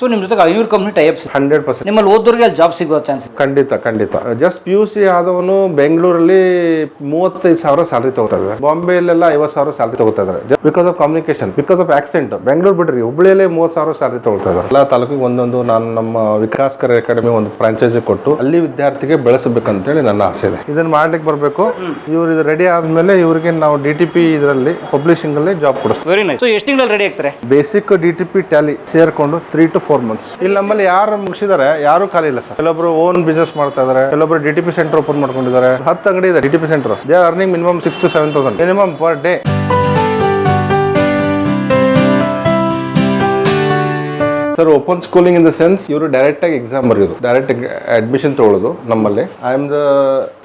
So ನಿಮ್ಮ ಜೊತೆಗೆ ಐನೂರು ಕಂಪ್ನಿ ಟೈಪ್ಸ್ ಹಂಡ್ರೆಡ್ ಪರ್ಸೆಂಟ್. ನಿಮ್ಮಲ್ಲಿ ಓದೋರಿಗೆ ಅಲ್ಲಿ ಜಾಬ್ ಸಿಗೋ ಚಾನ್ಸ್ ಖಂಡಿತ ಖಂಡಿತ. ಜಸ್ಟ್ ಪಿ ಯು ಸಿ ಆದವನು ಬೆಂಗಳೂರಲ್ಲಿ ಮೂವತ್ತೈದು ಸಾವಿರ ಸ್ಯಾಲ್ರಿ ತಗೋತಾ ಇದ್ದಾರೆ ಬಾಂಬೆಯಲ್ಲೆಲ್ಲ ಐವತ್ತು ಸಾವಿರ ಸ್ಯಾಲ್ರಿ ತಗೋತಾ ಇದ್ದಾರೆ just because of communication because of accent Bengaluru ಬಿಡ್ರಿ ಹುಬ್ಳಿಯಲ್ಲೇ ಮೂವತ್ತು ಸಾವಿರ ಸ್ಯಾಲ್ರಿ ತಗೊಳ್ತಾ ಇದ್ದಾರೆ ಎಲ್ಲ ತಾಲೂಕಿಗೆ ಒಂದೊಂದು ನಾನು ನಮ್ಮ ವಿಕಾಸ್ ಕರ್ ಅಕಾಡೆಮಿ ಒಂದು ಫ್ರಾಂಚೈಸಿ ಕೊಟ್ಟು ಅಲ್ಲಿ ವಿದ್ಯಾರ್ಥಿಗೆ ಬೆಳೆಸಬೇಕಂತೇಳಿ ನನ್ನ ಆಸೆ ಇದೆ. ಇದನ್ನ ಮಾಡ್ಲಿಕ್ಕೆ ಬರಬೇಕು. ಇವ್ರು ಇದು ರೆಡಿ ಆದ್ಮೇಲೆ ಇವರಿಗೆ ನಾವು ಡಿ ಟಿ ಪಿ ಇದರಲ್ಲಿ ಪಬ್ಲಿಷಿಂಗ್ ಅಲ್ಲಿ ಜಾಬ್ ಕೊಡಿಸ್ತೀವಿ. ವೆರಿ ನೈಸ್ ಸೊ ಎಷ್ಟು ತಿಂಗಳಲ್ಲಿ ರೆಡಿ ಆಗ್ತಾರೆ? Basic D T P Tally ಸೇರ್ಕೊಂಡು ತ್ರೀ ಟು ಫೋರ್ ಮಂತ್ಸ್ ಇಲ್ಲಿ ನಮ್ಮಲ್ಲಿ ಯಾರು ಮುಗಿಸಿದಾರೆ ಯಾರು ಖಾಲಿ ಇಲ್ಲ ಸರ್. ಕೆಲವೊಬ್ರು ಓನ್ ಬಿಸ್ನೆಸ್ ಮಾಡ್ತಾ ಇದಾರೆ ಕೆಲವೊಬ್ರು D T P centre open ಮಾಡ್ಕೊಂಡಿದ್ದಾರೆ. ಹತ್ತು ಅಂಗಡಿ ಇದೆ D T P centre they earning minimum six to seven thousand minimum per day sir open schooling in the sense ಇವರು ಡೈರೆಕ್ಟ್ ಆಗಿ ಎಕ್ಸಾಮ್ ಬರೆಯೋದು ಡೈರೆಕ್ಟ್ ಅಡ್ಮಿಷನ್ ತಗೊಳ್ಳೋದು ನಮ್ಮಲ್ಲಿ. ಐ ಆಮ್ ದ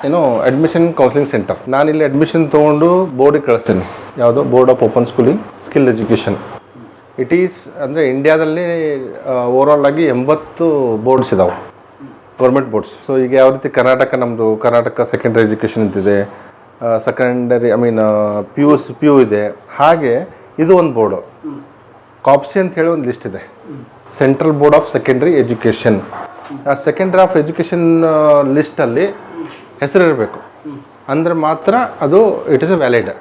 ಏನೋ ಅಡ್ಮಿಷನ್ ಕೌನ್ಸಿಲಿಂಗ್ ಸೆಂಟರ್ ನಾನು ಇಲ್ಲಿ ಅಡ್ಮಿಷನ್ ತೊಗೊಂಡು ಬೋರ್ಡಿಗೆ ಕಳಿಸ್ತೇನೆ. ಯಾವುದು? Board of open schooling skill education it is ಅಂದರೆ ಇಂಡಿಯಾದಲ್ಲಿ ಓವರಾಲ್ ಆಗಿ ಎಂಬತ್ತು ಬೋರ್ಡ್ಸ್ ಇದಾವೆ. ಗೌರ್ಮೆಂಟ್ ಬೋರ್ಡ್ಸ್ ಸೊ ಈಗ ಯಾವ ರೀತಿ ಕರ್ನಾಟಕ ನಮ್ಮದು ಕರ್ನಾಟಕ ಸೆಕೆಂಡರಿ ಎಜುಕೇಷನ್ ಅಂತಿದೆ secondary I mean P U P U ಇದೆ. ಹಾಗೆ ಇದು ಒಂದು ಬೋರ್ಡು ಕಾಪ್ಸಿ ಅಂತ ಹೇಳಿ ಒಂದು ಲಿಸ್ಟ್ ಇದೆ. Central board of secondary education ಆ ಸೆಕೆಂಡ್ರಿ ಆಫ್ ಎಜುಕೇಷನ್ ಲಿಸ್ಟಲ್ಲಿ ಹೆಸರಿರಬೇಕು. ಅಂದರೆ ಮಾತ್ರ ಅದು ಇಟ್ ಇಸ್ ಎ ವ್ಯಾಲಿಡ್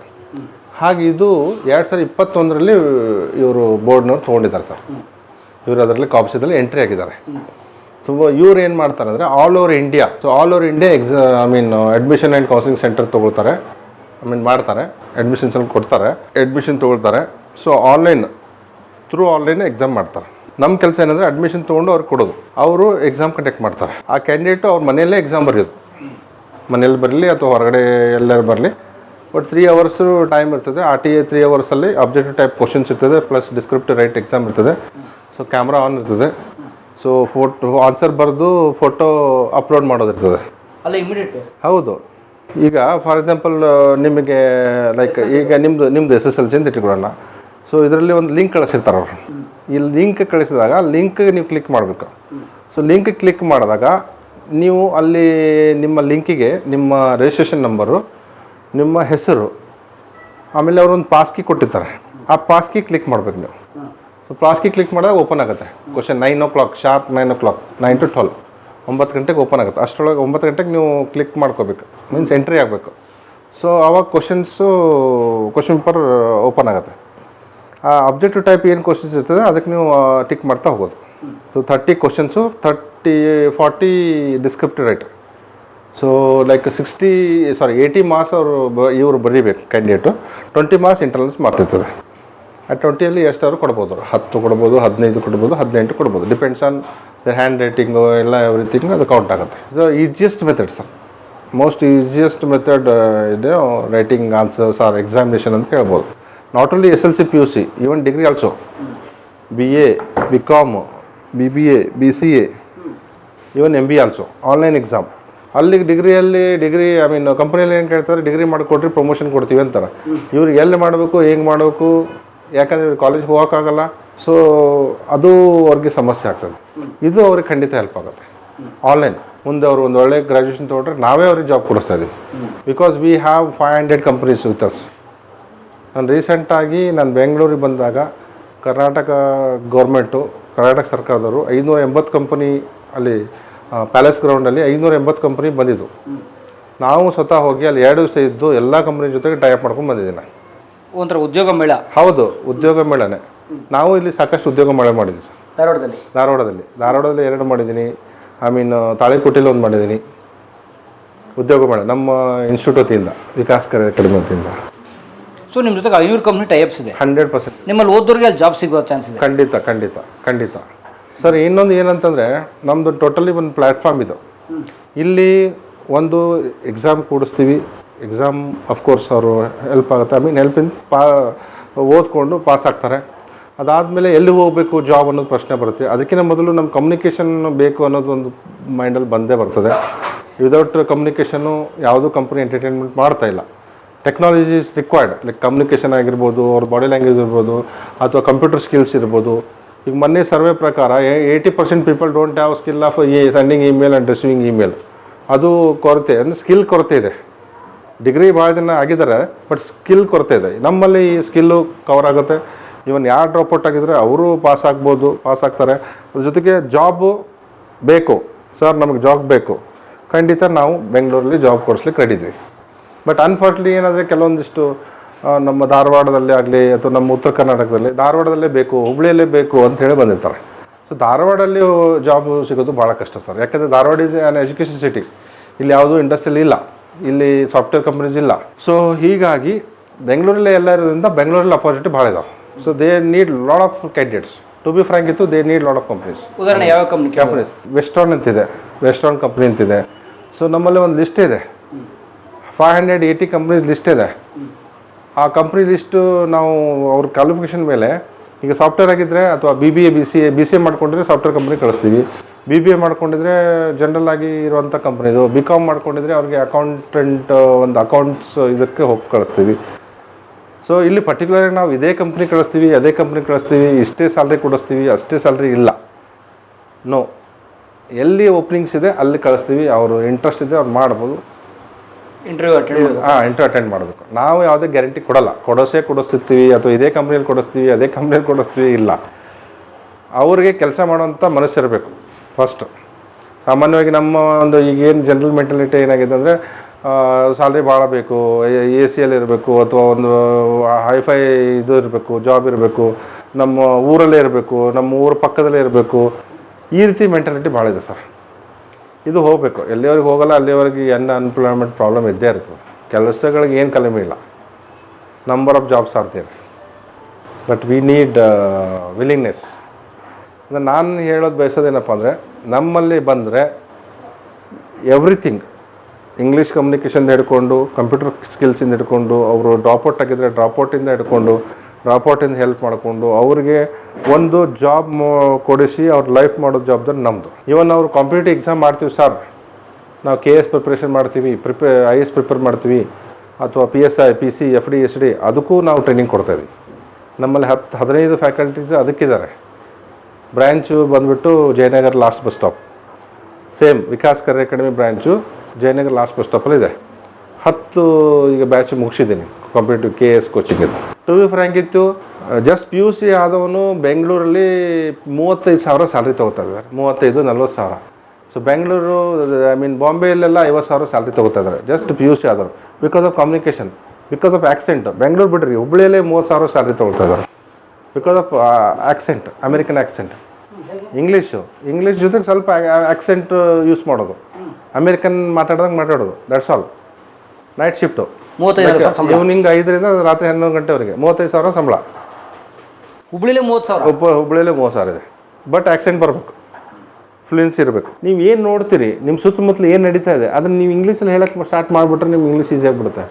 ಹಾಗೆ ಇದು ಎರಡು ಸಾವಿರದ ಇಪ್ಪತ್ತೊಂದರಲ್ಲಿ ಇವರು ಬೋರ್ಡ್ನವ್ರು ತೊಗೊಂಡಿದ್ದಾರೆ ಸರ್. ಇವರು ಅದರಲ್ಲಿ ಕಾಪ್ಸಿದಲ್ಲಿ ಎಂಟ್ರಿ ಆಗಿದ್ದಾರೆ. ಸೊ ಇವ್ರು ಏನು ಮಾಡ್ತಾರೆ ಅಂದರೆ all over India so all over India ಎಕ್ಸಾ I mean admission and counselling centre ತೊಗೊಳ್ತಾರೆ. ಐ ಮೀನ್ ಮಾಡ್ತಾರೆ. ಅಡ್ಮಿಷನ್ಸ್ ಕೊಡ್ತಾರೆ. ಅಡ್ಮಿಷನ್ ತೊಗೊಳ್ತಾರೆ. So online through online exam ಮಾಡ್ತಾರೆ. ನಮ್ಮ ಕೆಲಸ ಏನಂದರೆ ಅಡ್ಮಿಷನ್ ತೊಗೊಂಡು ಅವ್ರಿಗೆ ಕೊಡೋದು. ಅವರು ಎಕ್ಸಾಮ್ ಕಂಡಕ್ಟ್ ಮಾಡ್ತಾರೆ. ಆ ಕ್ಯಾಂಡಿಡೇಟು ಅವ್ರ ಮನೆಯಲ್ಲೇ ಎಕ್ಸಾಮ್ ಬರೆಯೋದು. ಮನೇಲಿ ಬರಲಿ ಅಥವಾ ಹೊರಗಡೆ ಎಲ್ಲರೂ ಬರಲಿ. ಬಟ್ ತ್ರೀ ಅವರ್ಸು ಟೈಮ್ ಇರ್ತದೆ. ಆರ್ ಟಿ ತ್ರೀ ಅವರ್ಸಲ್ಲಿ ಅಬ್ಜೆಕ್ಟಿವ್ ಟೈಪ್ ಕ್ವಶನ್ಸ್ ಇರ್ತದೆ ಪ್ಲಸ್ ಡಿಸ್ಕ್ರಿಪ್ಟಿವ್ ರೈಟ್ ಎಕ್ಸಾಮ್ ಇರ್ತದೆ. ಸೊ ಕ್ಯಾಮ್ರಾ ಆನ್ ಇರ್ತದೆ. ಸೊ ಫೋಟೋ ಆನ್ಸರ್ ಬರೆದು ಫೋಟೋ ಅಪ್ಲೋಡ್ ಮಾಡೋದಿರ್ತದೆ ಅಲ್ಲ ಇಮಿಡಿಯೇಟ್ ಹೌದು. ಈಗ ಫಾರ್ ಎಕ್ಸಾಂಪಲ್ ನಿಮಗೆ ಲೈಕ್ ಈಗ ನಿಮ್ಮದು ನಿಮ್ಮದು ಎಸ್ ಎಸ್ ಎಲ್ ಸಿ ಅಂತ ಇಟ್ಕೊಳ್ಳೋಣ. ಸೊ ಇದರಲ್ಲಿ ಒಂದು ಲಿಂಕ್ ಕಳಿಸಿರ್ತಾರೆ ಅವರು. ಈ ಲಿಂಕ್ ಕಳಿಸಿದಾಗ ಲಿಂಕ್ ನೀವು ಕ್ಲಿಕ್ ಮಾಡಬೇಕು. ಸೊ ಲಿಂಕ್ ಕ್ಲಿಕ್ ಮಾಡಿದಾಗ ನೀವು ಅಲ್ಲಿ ನಿಮ್ಮ ಲಿಂಕಿಗೆ ನಿಮ್ಮ ರಿಜಿಸ್ಟ್ರೇಷನ್ ನಂಬರು ನಿಮ್ಮ ಹೆಸರು ಆಮೇಲೆ ಅವರು ಒಂದು ಪಾಸ್ಕಿ ಕೊಟ್ಟಿರ್ತಾರೆ. ಆ ಪಾಸ್ಕಿ ಕ್ಲಿಕ್ ಮಾಡ್ಬೇಕು ನೀವು. ಸೊ ಪಾಸ್ಕಿ ಕ್ಲಿಕ್ ಮಾಡಿದಾಗ ಓಪನ್ ಆಗುತ್ತೆ. Question nine o'clock sharp nine o'clock nine to twelve ಒಂಬತ್ತು ಗಂಟೆಗೆ ಓಪನ್ ಆಗುತ್ತೆ. ಅಷ್ಟರೊಳಗೆ ಒಂಬತ್ತು ಗಂಟೆಗೆ ನೀವು ಕ್ಲಿಕ್ ಮಾಡ್ಕೋಬೇಕು. ಮೀನ್ಸ್ ಎಂಟ್ರಿ ಆಗಬೇಕು. ಸೊ ಆವಾಗ ಕ್ವಶನ್ಸು ಕ್ವಶನ್ ಪೇಪರ್ ಓಪನ್ ಆಗುತ್ತೆ. ಆ ಅಬ್ಜೆಕ್ಟಿವ್ ಟೈಪ್ ಏನು ಕ್ವಶನ್ಸ್ ಇರ್ತದೆ ಅದಕ್ಕೆ ನೀವು ಟಿಕ್ ಮಾಡ್ತಾ ಹೋಗೋದು. So thirty questions thirty forty descriptive right so like sixty sorry eighty marks ಅವರು ಬ, ಇವರು ಬರೀಬೇಕು ಕ್ಯಾಂಡಿಡೇಟು ಟ್ವೆಂಟಿ ಮಾರ್ಕ್ಸ್ ಇಂಟರ್ನಲ್ಸ್ ಮಾಡ್ತಿರ್ತದೆ ಆ ಟ್ವೆಂಟಿಯಲ್ಲಿ ಕೊಡ್ಬೋದು ಅವರು ಹತ್ತು ಕೊಡ್ಬೋದು, ಹದಿನೈದು ಕೊಡ್ಬೋದು, ಹದಿನೆಂಟು ಕೊಡ್ಬೋದು. Depends on the handwriting ಎಲ್ಲ ಎವ್ರಿಥಿಂಗ್ ಅದು ಕೌಂಟ್ ಆಗುತ್ತೆ. So easiest method sir most easiest method ಇದೆ ರೈಟಿಂಗ್ ಆನ್ಸರ್ಸ್ ಆರ್ ಎಕ್ಸಾಮಿನೇಷನ್ ಅಂತ ಹೇಳ್ಬೋದು. Not only S L C P U C even degree also B A B com B B A B C A even M B also online exam ಅಲ್ಲಿ ಡಿಗ್ರಿಯಲ್ಲಿ degree I mean ಕಂಪ್ನಿಯಲ್ಲಿ ಏನು ಕೇಳ್ತಾರೆ, degree ಮಾಡಿಕೊಟ್ರಿ promotion ಕೊಡ್ತೀವಿ ಅಂತಾರೆ. ಇವ್ರಿಗೆ ಎಲ್ಲಿ ಮಾಡಬೇಕು, ಹೆಂಗೆ ಮಾಡಬೇಕು, ಯಾಕಂದರೆ ಇವ್ರು ಕಾಲೇಜ್ ಹೋಗೋಕ್ಕಾಗಲ್ಲ ಸೊ ಅದು ಅವ್ರಿಗೆ ಸಮಸ್ಯೆ ಆಗ್ತದೆ. ಇದು ಅವ್ರಿಗೆ ಖಂಡಿತ ಹೆಲ್ಪ್ ಆಗುತ್ತೆ. ಆನ್ಲೈನ್ ಮುಂದೆ ಅವರು ಒಂದು ಒಳ್ಳೆ ಗ್ರ್ಯಾಜುಯೇಷನ್ ತೊಗೊಂಡ್ರೆ ನಾವೇ ಅವ್ರಿಗೆ ಜಾಬ್ ಕೊಡಿಸ್ತಾ ಇದ್ದೀವಿ because we have five hundred companies with us ನಾನು ರೀಸೆಂಟಾಗಿ ನಾನು ಬೆಂಗಳೂರಿಗೆ ಬಂದಾಗ ಕರ್ನಾಟಕ ಗೌರ್ಮೆಂಟು ಕರ್ನಾಟಕ ಸರ್ಕಾರದವರು ಐನೂರ ಎಂಬತ್ತು ಕಂಪನಿ ಅಲ್ಲಿ ಪ್ಯಾಲೇಸ್ ಗ್ರೌಂಡಲ್ಲಿ ಐನೂರ ಎಂಬತ್ತು ಕಂಪ್ನಿ ಬಂದಿದ್ದು ನಾವು ಸ್ವತಃ ಹೋಗಿ ಅಲ್ಲಿ ಎರಡು ದಿವಸ ಇದ್ದು ಎಲ್ಲ ಕಂಪ್ನಿ ಜೊತೆಗೆ ಟೈಪ್ ಮಾಡ್ಕೊಂಡು ಬಂದಿದ್ದೀನಿ ಒಂಥರ ಉದ್ಯೋಗ ಮೇಳ. ಹೌದು ಉದ್ಯೋಗ ಮೇಳನೆ. ನಾವು ಇಲ್ಲಿ ಸಾಕಷ್ಟು ಉದ್ಯೋಗ ಮೇಳ ಮಾಡಿದ್ವಿ ಸರ್. ಧಾರವಾಡದಲ್ಲಿ? ಧಾರವಾಡದಲ್ಲಿ. ಧಾರವಾಡದಲ್ಲಿ ಎರಡು ಮಾಡಿದ್ದೀನಿ. ಐ ಮೀನ್ ತಾಳಿಕೋಟೆಯಲ್ಲಿ ಒಂದು ಮಾಡಿದ್ದೀನಿ. ಉದ್ಯೋಗ ಮೇಳ ನಮ್ಮ ಇನ್ಸ್ಟಿಟ್ಯೂಟ್ ವತಿಯಿಂದ ವಿಕಾಸ್ ಕರೆ ಅಕಾಡೆಮಿ ವತಿಯಿಂದ. ಸೊ ನಿಮ್ಮ ಜೊತೆಗೆ ಐನೂರು ಕಂಪ್ನಿ ಟೈಪ್ಸ್ ಇದೆ. Hundred percent. ನಿಮ್ಮಲ್ಲಿ ಓದೋರಿಗೆ ಅಲ್ಲಿ ಜಾಬ್ ಸಿಗೋ ಚಾನ್ಸ್ ಇದೆ. ಖಂಡಿತ ಖಂಡಿತ ಖಂಡಿತ. ಸರ್, ಇನ್ನೊಂದು ಏನಂತಂದರೆ ನಮ್ಮದು ಟೋಟಲಿ ಒಂದು ಪ್ಲ್ಯಾಟ್ಫಾರ್ಮ್ ಇದು. ಇಲ್ಲಿ ಒಂದು ಎಕ್ಸಾಮ್ ಕೂಡಿಸ್ತೀವಿ. ಎಕ್ಸಾಮ್ ಅಫ್ಕೋರ್ಸ್ ಅವರು ಹೆಲ್ಪ್ ಆಗುತ್ತೆ. ಐ ಮೀನ್ ಹೆಲ್ಪ್ ಪಾ, ಓದ್ಕೊಂಡು ಪಾಸ್ ಆಗ್ತಾರೆ. ಅದಾದಮೇಲೆ ಎಲ್ಲಿ ಹೋಗಬೇಕು ಜಾಬ್ ಅನ್ನೋದು ಪ್ರಶ್ನೆ ಬರುತ್ತೆ. ಅದಕ್ಕಿಂತ ಮೊದಲು ನಮ್ಮ ಕಮ್ಯುನಿಕೇಷನ್ ಬೇಕು ಅನ್ನೋದು ಒಂದು ಮೈಂಡಲ್ಲಿ ಬಂದೇ ಬರ್ತದೆ. ವಿದೌಟ್ ಕಮ್ಯುನಿಕೇಷನ್ನು ಯಾವುದೂ ಕಂಪ್ನಿ ಎಂಟರ್ಟೈನ್ಮೆಂಟ್ ಮಾಡ್ತಾ ಇಲ್ಲ. Technology is required like communication ಆಗಿರ್ಬೋದು, ಅವ್ರ ಬಾಡಿ ಲ್ಯಾಂಗ್ವೇಜ್ ಇರ್ಬೋದು, ಅಥವಾ ಕಂಪ್ಯೂಟರ್ ಸ್ಕಿಲ್ಸ್ ಇರ್ಬೋದು. ಈಗ ಮೊನ್ನೆ ಸರ್ವೆ ಪ್ರಕಾರ eighty percent people don't have skill of ಈ sending email and receiving email ಅದು ಕೊರತೆ, ಅಂದರೆ ಸ್ಕಿಲ್ ಕೊರತೆ ಇದೆ. ಡಿಗ್ರಿ ಭಾಳ ಜನ ಆಗಿದ್ದಾರೆ ಬಟ್ ಸ್ಕಿಲ್ ಕೊರತೆ ಇದೆ. ನಮ್ಮಲ್ಲಿ ಈ ಸ್ಕಿಲ್ಲು ಕವರ್ ಆಗುತ್ತೆ. ಇವನ್ ಯಾರು ಡ್ರಾಪ್ಔಟ್ ಆಗಿದ್ರೆ ಅವರು ಪಾಸ್ ಆಗ್ಬೋದು ಪಾಸ್ ಆಗ್ತಾರೆ. ಅದ್ರ ಜೊತೆಗೆ ಜಾಬು ಬೇಕು. ಸರ್ ನಮಗೆ ಜಾಬ್ ಬೇಕು. ಖಂಡಿತ ನಾವು ಬೆಂಗಳೂರಲ್ಲಿ ಜಾಬ್ ಕೊಡಿಸ್ಲಿಕ್ಕೆ ರೆಡಿದ್ವಿ ಬಟ್ ಅನ್ಫಾರ್ಚುನೇಟ್ಲಿ ಏನಾದರೆ ಕೆಲವೊಂದಿಷ್ಟು ನಮ್ಮ ಧಾರವಾಡದಲ್ಲೇ ಆಗಲಿ ಅಥವಾ ನಮ್ಮ ಉತ್ತರ ಕರ್ನಾಟಕದಲ್ಲಿ ಧಾರವಾಡದಲ್ಲೇ ಬೇಕು ಹುಬ್ಳಿಯಲ್ಲೇ ಬೇಕು ಅಂತ ಹೇಳಿ ಬಂದಿರ್ತಾರೆ. ಸೊ ಧಾರವಾಡಲ್ಲಿ ಜಾಬ್ ಸಿಗೋದು ಭಾಳ ಕಷ್ಟ ಸರ್. ಯಾಕಂದರೆ Dharwad is an education city ಇಲ್ಲಿ ಯಾವುದೂ ಇಂಡಸ್ಟ್ರಿಯಲ್ ಇಲ್ಲ. ಇಲ್ಲಿ ಸಾಫ್ಟ್ವೇರ್ ಕಂಪ್ನೀಸ್ ಇಲ್ಲ. ಸೊ ಹೀಗಾಗಿ ಬೆಂಗಳೂರಲ್ಲೇ ಎಲ್ಲ ಇರೋದ್ರಿಂದ ಬೆಂಗಳೂರಲ್ಲಿ ಅಪಾರ್ಚುನಿಟಿ ಭಾಳ ಇದಾವೆ. So they need lot of candidates to be frank ಇತ್ತು they need lot of companies ಉದಾಹರಣೆ ಯಾವ ಕಂಪ್ನಿ ಕಂಪ್ನಿ ವೆಸ್ಟರ್ನ್ ಅಂತಿದೆ. ವೆಸ್ಟರ್ನ್ ಕಂಪ್ನಿ ಅಂತಿದೆ. ಸೊ ನಮ್ಮಲ್ಲಿ ಒಂದು ಲಿಸ್ಟ್ ಇದೆ. Five hundred eighty companies list ಇದೆ. ಆ ಕಂಪ್ನಿ ಲಿಸ್ಟು ನಾವು ಅವ್ರ ಕ್ವಾಲಿಫಿಕೇಷನ್ ಮೇಲೆ, ಈಗ ಸಾಫ್ಟ್ವೇರ್ ಆಗಿದ್ದರೆ ಅಥವಾ B B A B C A B C A ಮಾಡ್ಕೊಂಡಿದ್ರೆ ಸಾಫ್ಟ್ವೇರ್ ಕಂಪ್ನಿ ಕಳಿಸ್ತೀವಿ. ಬಿ ಬಿ ಎ ಮಾಡ್ಕೊಂಡಿದ್ರೆ ಜನರಲ್ ಆಗಿ ಇರುವಂಥ ಕಂಪ್ನಿದು ಬಿ ಕಾಮ್ ಮಾಡ್ಕೊಂಡಿದ್ರೆ ಅವ್ರಿಗೆ ಅಕೌಂಟೆಂಟ್ ಒಂದು ಅಕೌಂಟ್ಸ್ ಇದಕ್ಕೆ ಹೋಗಿ ಕಳಿಸ್ತೀವಿ. ಸೊ ಇಲ್ಲಿ ಪರ್ಟಿಕ್ಯುಲರ್ ನಾವು ಇದೇ ಕಂಪ್ನಿ ಕಳಿಸ್ತೀವಿ, ಅದೇ ಕಂಪ್ನಿ ಕಳಿಸ್ತೀವಿ, ಇಷ್ಟೇ ಸ್ಯಾಲ್ರಿ ಕೊಡಿಸ್ತೀವಿ, ಅಷ್ಟೇ ಸ್ಯಾಲ್ರಿ ಇಲ್ಲ. ನೋ ಎಲ್ಲಿ ಓಪನಿಂಗ್ಸ್ ಇದೆ, ಅಲ್ಲಿ ಕಳಿಸ್ತೀವಿ. ಅವರು ಇಂಟ್ರೆಸ್ಟ್ ಇದೆ, ಅವ್ರು ಮಾಡ್ಬೋದು. ಇಂಟರ್ವ್ಯೂ ಅಟೆಂಡ್ ಹಾಂ ಇಂಟರ್ ಅಟೆಂಡ್ ಮಾಡಬೇಕು. ನಾವು ಯಾವುದೇ ಗ್ಯಾರಂಟಿ ಕೊಡಲ್ಲ. ಕೊಡೋಸೇ ಕೊಡಿಸ್ತಿರ್ತೀವಿ ಅಥವಾ ಇದೇ ಕಂಪ್ನಿಯಲ್ಲಿ ಕೊಡಿಸ್ತೀವಿ ಅದೇ ಕಂಪ್ನಿಯಲ್ಲಿ ಕೊಡಿಸ್ತೀವಿ ಇಲ್ಲ. ಅವ್ರಿಗೆ ಕೆಲಸ ಮಾಡುವಂಥ ಮನಸ್ಸಿರಬೇಕು ಫಸ್ಟ್ ಸಾಮಾನ್ಯವಾಗಿ ನಮ್ಮ ಒಂದು ಈಗೇನು ಜನರಲ್ ಮೆಂಟಾಲಿಟಿ ಏನಾಗಿದೆ ಅಂದರೆ ಸ್ಯಾಲ್ರಿ ಭಾಳ ಬೇಕು ಎ ಸಿ ಎಲ್ ಇರಬೇಕು ಅಥವಾ ಒಂದು ಹೈಫೈ ಇದು ಇರಬೇಕು ಜಾಬ್ ಇರಬೇಕು ನಮ್ಮ ಊರಲ್ಲೇ ಇರಬೇಕು ನಮ್ಮ ಊರ ಪಕ್ಕದಲ್ಲೇ ಇರಬೇಕು. ಈ ರೀತಿ ಮೆಂಟಾಲಿಟಿ ಭಾಳ ಇದೆ ಸರ್. ಇದು ಹೋಗಬೇಕು. ಎಲ್ಲಿವರೆಗೆ ಹೋಗಲ್ಲ ಅಲ್ಲಿವರೆಗೆ ಎನ್ ಅನ್ಎಂಪ್ಲಾಯ್ಮೆಂಟ್ ಪ್ರಾಬ್ಲಮ್ ಇದ್ದೇ ಇರ್ತದೆ ಕೆಲಸಗಳಿಗೆ ಏನು ಕಡಿಮೆ ಇಲ್ಲ. Number of jobs are but we need willingness ಅಂದರೆ ನಾನು ಹೇಳೋದು ಬಯಸೋದೇನಪ್ಪ ಅಂದರೆ, ನಮ್ಮಲ್ಲಿ ಬಂದರೆ ಎವ್ರಿಥಿಂಗ್ ಇಂಗ್ಲೀಷ್ ಕಮ್ಯುನಿಕೇಷನ್ ಹಿಡ್ಕೊಂಡು ಕಂಪ್ಯೂಟರ್ ಸ್ಕಿಲ್ಸಿಂದ ಹಿಡ್ಕೊಂಡು, ಅವರು ಡ್ರಾಪ್ ಔಟ್ ಆಗಿದ್ದರೆ ಡ್ರಾಪೌಟಿಂದ ಹಿಡ್ಕೊಂಡು ಡ್ರಾಪ್ಔಟಿಂದ ಹೆಲ್ಪ್ ಮಾಡಿಕೊಂಡು ಅವ್ರಿಗೆ ಒಂದು ಜಾಬ್ ಕೊಡಿಸಿ ಅವ್ರ ಲೈಫ್ ಮಾಡೋ ಜವಾಬ್ದಾರಿ ನಮ್ಮದು ಇವನ್ ಅವ್ರು ಕಾಂಪಿಟೇಟಿವ್ ಎಕ್ಸಾಮ್ ಮಾಡ್ತೀವಿ ಸರ್ ನಾವು ಕೆ ಎಸ್ ಪ್ರಿಪ್ರೇಷನ್ ಮಾಡ್ತೀವಿ ಪ್ರಿಪೇ ಐ ಎಸ್ ಪ್ರಿಪೇರ್ ಮಾಡ್ತೀವಿ, ಅಥವಾ P S I P C F D S D ಅದಕ್ಕೂ ನಾವು ಟ್ರೈನಿಂಗ್ ಕೊಡ್ತಾಯಿದ್ವಿ ನಮ್ಮಲ್ಲಿ ಹತ್ತು ಹದಿನೈದು ಫ್ಯಾಕಲ್ಟೀಸ್ ಅದಕ್ಕಿದ್ದಾರೆ. ಬ್ರ್ಯಾಂಚು ಬಂದುಬಿಟ್ಟು Jayanagar last bus stop same Vikas career academy branch Jayanagar last bus ಸ್ಟಾಪಲ್ಲಿ ಇದೆ. ಹತ್ತು ಈಗ ಬ್ಯಾಚ್ ಮುಗಿಸಿದ್ದೀನಿ. ಕಾಂಪಿಟೇಟಿವ್ ಕೆ ಎಸ್ ಕೋಚಿಂಗ್ ಇದು ಟು ವಿ ಫ್ರ್ಯಾಂಕ್ ಇತ್ತು ಜಸ್ಟ್ ಪಿ ಯು ಸಿ ಆದವನು ಬೆಂಗಳೂರಲ್ಲಿ ಮೂವತ್ತೈದು ಸಾವಿರ ಸ್ಯಾಲ್ರಿ ತೊಗೋತಾ ಇದ್ದಾರೆ. ಮೂವತ್ತೈದು, ನಲ್ವತ್ತು ಸಾವಿರ. ಸೊ ಬೆಂಗಳೂರು ಐ ಮೀನ್ ಬಾಂಬೆಯಲ್ಲೆಲ್ಲ ಐವತ್ತು ಸಾವಿರ ಸ್ಯಾಲ್ರಿ ತೊಗೋತಾ ಇದ್ದಾರೆ. ಜಸ್ಟ್ ಪಿ ಯು ಸಿ ಆದವರು. Because of communication because of accent Bengaluru ಬಿಡ್ರಿ, ಹುಬ್ಳಿಯಲ್ಲೇ ಮೂವತ್ತು ಸಾವಿರ ಸ್ಯಾಲ್ರಿ ತೊಗೊಳ್ತಾ ಇದ್ದಾರೆ. Because of accent American accent English English ಜೊತೆಗೆ ಸ್ವಲ್ಪ ಆಕ್ಸೆಂಟ್ ಯೂಸ್ ಮಾಡೋದು. ಅಮೇರಿಕನ್ ಮಾತಾಡ್ದಂಗೆ ಮಾತಾಡೋದು. ದಟ್ಸ್ ಆಲ್ ನೈಟ್ ಶಿಫ್ಟು ಮೂವತ್ತೈದು ಸಾವಿರ ಸಂಬಳ. ಈವ್ನಿಂಗ್ ಐದರಿಂದ ರಾತ್ರಿ ಹನ್ನೊಂದು ಗಂಟೆವರೆಗೆ ಮೂವತ್ತೈದು ಸಾವಿರ ಸಂಬಳ. ಹುಬ್ಳಿಲೇ ಮೂವತ್ತು ಸಾವಿರ? ಒಬ್ಬ ಹುಬ್ಳಿಲೇ ಮೂವತ್ತು ಸಾವಿರ ಇದೆ. ಬಟ್ ಆ್ಯಕ್ಸೆಂಟ್ ಬರಬೇಕು. ಫ್ಲೂಯೆನ್ಸ್ ಇರಬೇಕು. ನೀವು ಏನು ನೋಡ್ತೀರಿ? ನಿಮ್ಮ ಸುತ್ತಮುತ್ತಲು ಏನು ನಡೀತಾ ಇದೆ? ಅದನ್ನು ನೀವು ಇಂಗ್ಲೀಷಲ್ಲಿ ಹೇಳಕ್ಕೆ ಸ್ಟಾರ್ಟ್ ಮಾಡಿಬಿಟ್ರೆ ನಿಮ್ಗೆ ಇಂಗ್ಲೀಷ್ ಈಸಿ ಆಗಿಬಿಡುತ್ತೆ.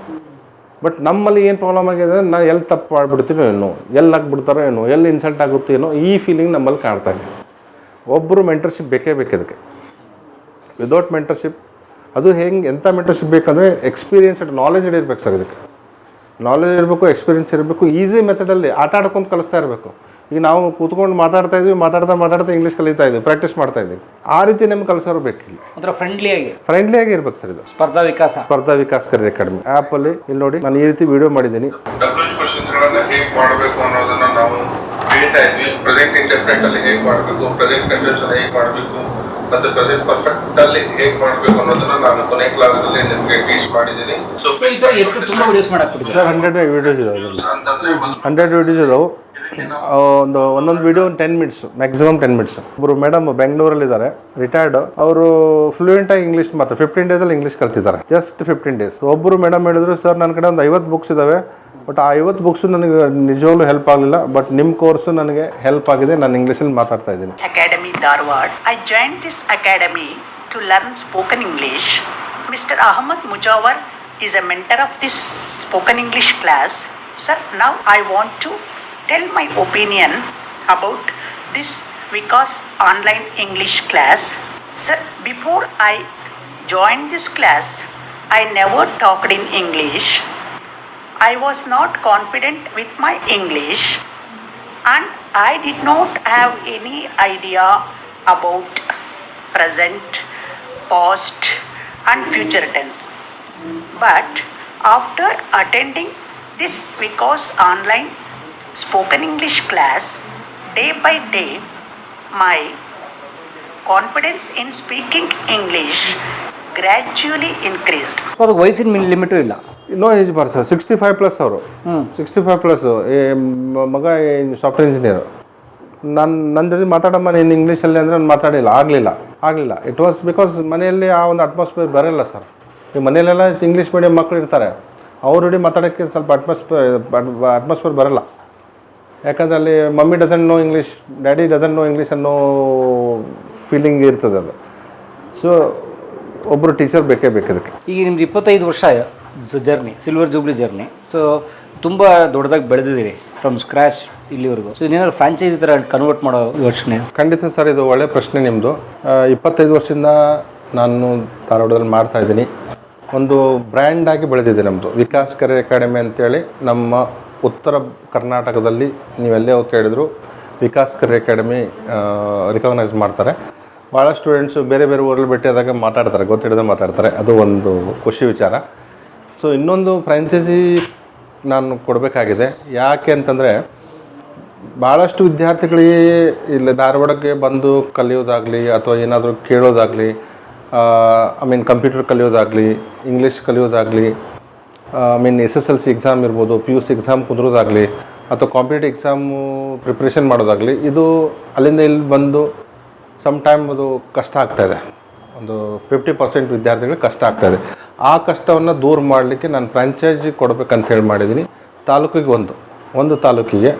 ಬಟ್ ನಮ್ಮಲ್ಲಿ ಏನು ಪ್ರಾಬ್ಲಮ್ ಆಗಿದೆ ನಾ ಎಲ್ಲಿ ತಪ್ಪು ಮಾಡಿಬಿಡ್ತೀನೋ ಏನೋ ಎಲ್ಲಿ ಹಾಕ್ಬಿಡ್ತಾರೋ ಏನೋ ಎಲ್ಲಿ ಇನ್ಸಲ್ಟ್ ಆಗುತ್ತೋ ಏನೋ ಈ ಫೀಲಿಂಗ್ ನಮ್ಮಲ್ಲಿ ಕಾಣ್ತಾ ಇದೆ. ಒಬ್ಬರು ಮೆಂಟರ್ಶಿಪ್ ಬೇಕೇ ಬೇಕು ಇದಕ್ಕೆ. ವಿದೌಟ್ ಮೆಂಟರ್ಶಿಪ್ ಅದು ಹೆಂಗೆ ಎಂಥ ಮೆಂಟರ್ಶಿಪ್ ಬೇಕಂದರೆ ಎಕ್ಸ್ಪೀರಿಯೆನ್ಸ್ಡ್ ನಾಲೆಜ್ ಇರಬೇಕು ಸರ್ ಇದಕ್ಕೆ. ನಾಲೆಜ್ ಇರಬೇಕು ಎಕ್ಸ್ಪೀರಿಯನ್ಸ್ ಇರಬೇಕು ಈಸಿ ಮೆಥಡಲ್ಲಿ ಆಟ ಆಡ್ಕೊಂಡು ಕಲಿಸ್ತಾ ಇರಬೇಕು. ಈಗ ನಾವು ಕೂತ್ಕೊಂಡು ಮಾತಾಡ್ತಾ ಇದ್ವಿ ಮಾತಾಡ್ತಾ ಮಾತಾಡ್ತಾ ಇಂಗ್ಲೀಷ್ ಕಲಿತಾ ಇದ್ವಿ ಪ್ರಾಕ್ಟೀಸ್ ಮಾಡ್ತಾ ಇದ್ದೀವಿ ಆ ರೀತಿ ನಮ್ಗೆ ಕಲಿಸೋರು ಬೇಕಿಲ್ಲ. ಒಂಥರ ಫ್ರೆಂಡ್ಲಿಯಾಗಿ ಫ್ರೆಂಡ್ಲಿಯಾಗಿ ಇರ್ಬೇಕು ಸರ್ ಇದು. ಸ್ಪರ್ಧಾ ವಿಕಾಸ. ಸ್ಪರ್ಧಾ ವಿಕಾಸ್ ಕರಿ ಅಕಾಡೆಮಿ ಆ್ಯಪಲ್ಲಿ ಇಲ್ಲಿ ನೋಡಿ ನಾನು ಈ ರೀತಿ ವಿಡಿಯೋ ಮಾಡಿದ್ದೀನಿ. ಹೇಗೆ ಮಾಡಬೇಕು ಅನ್ನೋದನ್ನ ನಾವು ಹೇಳ್ತಾ ಇದ್ವಿ. ಪ್ರೆಸೆಂಟ್ ಇಂಟರ್ಫೆಕ್ಟ್ ಅಲ್ಲಿ ಹೇಗೆ ಮಾಡಬೇಕು ಪ್ರೆಸೆಂಟ್ ಕಂಡೀಷನ್ ಅಲ್ಲಿ ಹೇಗೆ ಮಾಡಬೇಕು. ಮತ್ತೆ ಪ್ರೆಸೆಂಟ್ ಪರ್ಫೆಕ್ಟ್ ಅಲ್ಲಿ ಹೇಗೆ ಮಾಡಬೇಕು ಅನ್ನೋದನ್ನ ನಾನು ಕೊನೆ ಕ್ಲಾಸ್ ಅಲ್ಲಿ ನಿಮಗೆ ಟೀಚ್ ಮಾಡಿದ್ದೀನಿ. ಸೊ ತುಂಬ ವಿಡಿಯೋಸ್ ಮಾಡಕ್ಕೆ ಸರ್ ಹಂಡ್ರೆಡ್ ವೀಡಿಯೋಸ್ ಇದಾವೆ ಅಂತಂದ್ರೆ ಹಂಡ್ರೆಡ್ ವೀಡಿಯೋಸ್ ಇದಾವೆ. ಒಂದು ಒಂದೊಂದು ವಿಡಿಯೋ ಒಂದು ten minutes maximum ten minutes ಒಬ್ಬರು ಮೇಡಮ್ ಬೆಂಗಳೂರಲ್ಲಿ ಇದ್ದಾರೆ ರಿಟೈರ್ಡ್ ಅವರು ಫ್ಲೂಯೆಂಟ್ ಆಗಿ ಇಂಗ್ಲೀಷ್ ಮಾತ್ರ ಫಿಫ್ಟೀನ್ ಡೇಸಲ್ಲಿ ಇಂಗ್ಲೀಷ್ ಕಲ್ತಿದ್ದಾರೆ ಜಸ್ಟ್ ಫಿಫ್ಟೀನ್ ಡೇಸ್ ಒಬ್ಬರು ಮೇಡಮ್ ಹೇಳಿದ್ರು ಸರ್ ನನ್ನ ಕಡೆ ಒಂದು ಐವತ್ತು ಬುಕ್ಸ್ ಇದಾವೆ ಬಟ್ ಆ ಐವತ್ತು ಬುಕ್ಸ್ ನನಗೆ ನಿಜವಾಗ್ಲೂ ಹೆಲ್ಪ್ ಆಗಲಿಲ್ಲ ಬಟ್ ನಿಮ್ಮ ಕೋರ್ಸ್ ನನಗೆ ಹೆಲ್ಪ್ ಆಗಿದೆ, ನಾನು ಇಂಗ್ಲೀಷಲ್ಲಿ ಮಾತಾಡ್ತಾ ಇದ್ದೀನಿ. Academy Dharwad I join this academy to learn spoken English mister Ahmad Mujawar is a mentor of this spoken English class sir now I want to tell my opinion about this Vikas online English class sir before I join this class I never talked in English I was not confident with my English and I did not have any idea about present, past, and future tense. But after attending this because online spoken English class, day by day, my confidence in speaking English gradually increased. So, the voice in millimeter. No age bar sir sixty five plus ಅವರು sixty five plus ಮಗ software engineer ನನ್ನ ನನ್ನ ಜೊತೆ ಮಾತಾಡಮ್ಮ ನೀನು ಇಂಗ್ಲೀಷಲ್ಲಿ ಅಂದರೆ ನಾನು ಮಾತಾಡಿಲ್ಲ ಆಗಲಿಲ್ಲ ಆಗಲಿಲ್ಲ. ಇಟ್ ವಾಸ್ ಬಿಕಾಸ್ ಮನೆಯಲ್ಲಿ ಆ ಒಂದು ಅಟ್ಮಾಸ್ಫಿಯರ್ ಬರೋಲ್ಲ ಸರ್. ಈ ಮನೆಯಲ್ಲೆಲ್ಲ ಇಂಗ್ಲೀಷ್ ಮೀಡಿಯಂ ಮಕ್ಕಳು ಇರ್ತಾರೆ. ಅವ್ರ ಹಿಡಿ ಮಾತಾಡೋಕ್ಕೆ ಸ್ವಲ್ಪ ಅಟ್ಮಾಸ್ಫಿಯರ್ ಅಟ್ಮಾಸ್ಫಿಯರ್ ಬರೋಲ್ಲ. ಯಾಕಂದರೆ ಅಲ್ಲಿ mummy doesn't know English daddy doesn't know English ಅನ್ನೋ ಫೀಲಿಂಗ್ ಇರ್ತದೆ ಅದು. ಸೊ ಒಬ್ಬರು ಟೀಚರ್ ಬೇಕೇ ಬೇಕು ಅದಕ್ಕೆ ಈಗ ನಿಮ್ದು ಇಪ್ಪತ್ತೈದು ವರ್ಷ journey silver jubilee journey so ತುಂಬ ದೊಡ್ಡದಾಗಿ ಬೆಳೆದಿದ್ದೀರಿ ಫ್ರಮ್ ಸ್ಕ್ರ್ಯಾಚ್ ಇಲ್ಲಿವರೆಗೂ. ಸೊ ಇನ್ನೇನಾದ್ರು ಫ್ರಾಂಚೈಸಿ ಥರ ಕನ್ವರ್ಟ್ ಮಾಡೋ ಯೋಚನೆ? ಖಂಡಿತ ಸರ್, ಇದು ಒಳ್ಳೆ ಪ್ರಶ್ನೆ ನಿಮ್ಮದು ಇಪ್ಪತ್ತೈದು ವರ್ಷದಿಂದ ನಾನು ಧಾರವಾಡದಲ್ಲಿ ಮಾಡ್ತಾ ಇದ್ದೀನಿ. ಒಂದು ಬ್ರ್ಯಾಂಡ್ ಆಗಿ ಬೆಳೆದಿದೆ ನಮ್ಮದು ವಿಕಾಸ್ ಕರೆ ಅಕಾಡೆಮಿ ಅಂತೇಳಿ ನಮ್ಮ ಉತ್ತರ ಕರ್ನಾಟಕದಲ್ಲಿ ನೀವೆಲ್ಲೇ ಕೇಳಿದ್ರು ವಿಕಾಸ್ ಕರೆ ಅಕಾಡೆಮಿ ರಿಕಗ್ನೈಸ್ ಮಾಡ್ತಾರೆ. ಭಾಳ ಸ್ಟೂಡೆಂಟ್ಸು ಬೇರೆ ಬೇರೆ ಊರಲ್ಲಿ ಭೇಟಿಯಾದಾಗ ಮಾತಾಡ್ತಾರೆ ಗೊತ್ತಿಡದೆ ಮಾತಾಡ್ತಾರೆ. ಅದು ಒಂದು ಖುಷಿ ವಿಚಾರ. ಸೊ ಇನ್ನೊಂದು ಫ್ರಾಂಚೈಸಿ ನಾನು ಕೊಡಬೇಕಾಗಿದೆ. ಯಾಕೆ ಅಂತಂದರೆ ಭಾಳಷ್ಟು ವಿದ್ಯಾರ್ಥಿಗಳಿಗೆ ಇಲ್ಲಿ ಧಾರವಾಡಕ್ಕೆ ಬಂದು ಕಲಿಯೋದಾಗಲಿ ಅಥವಾ ಏನಾದರೂ ಕೇಳೋದಾಗಲಿ ಐ ಮೀನ್ ಕಂಪ್ಯೂಟರ್ ಕಲಿಯೋದಾಗಲಿ English ಕಲಿಯೋದಾಗಲಿ I mean S S L C exam ಇರ್ಬೋದು ಪಿ ಯು ಸಿ ಎಕ್ಸಾಮ್ ಕುಂದ್ರೋದಾಗಲಿ, ಅಥವಾ ಕಾಂಪಿಟೇಟಿವ್ ಎಕ್ಸಾಮು ಪ್ರಿಪ್ರೇಷನ್ ಮಾಡೋದಾಗಲಿ, ಇದು ಅಲ್ಲಿಂದ ಇಲ್ಲಿ ಬಂದು ಸಮ್ ಟೈಮ್ ಅದು ಕಷ್ಟ ಆಗ್ತಾಯಿದೆ ಒಂದು ಫಿಫ್ಟಿ ಪರ್ಸೆಂಟ್ ವಿದ್ಯಾರ್ಥಿಗಳಿಗೆ ಕಷ್ಟ ಆಗ್ತಾಯಿದೆ ಆ ಕಷ್ಟವನ್ನು ದೂರ ಮಾಡಲಿಕ್ಕೆ ನಾನು ಫ್ರಾಂಚೈಸಿ ಕೊಡಬೇಕಂತ ಹೇಳಿ ಮಾಡಿದ್ದೀನಿ ತಾಲೂಕಿಗೆ ಒಂದು ಒಂದು ತಾಲೂಕಿಗೆ.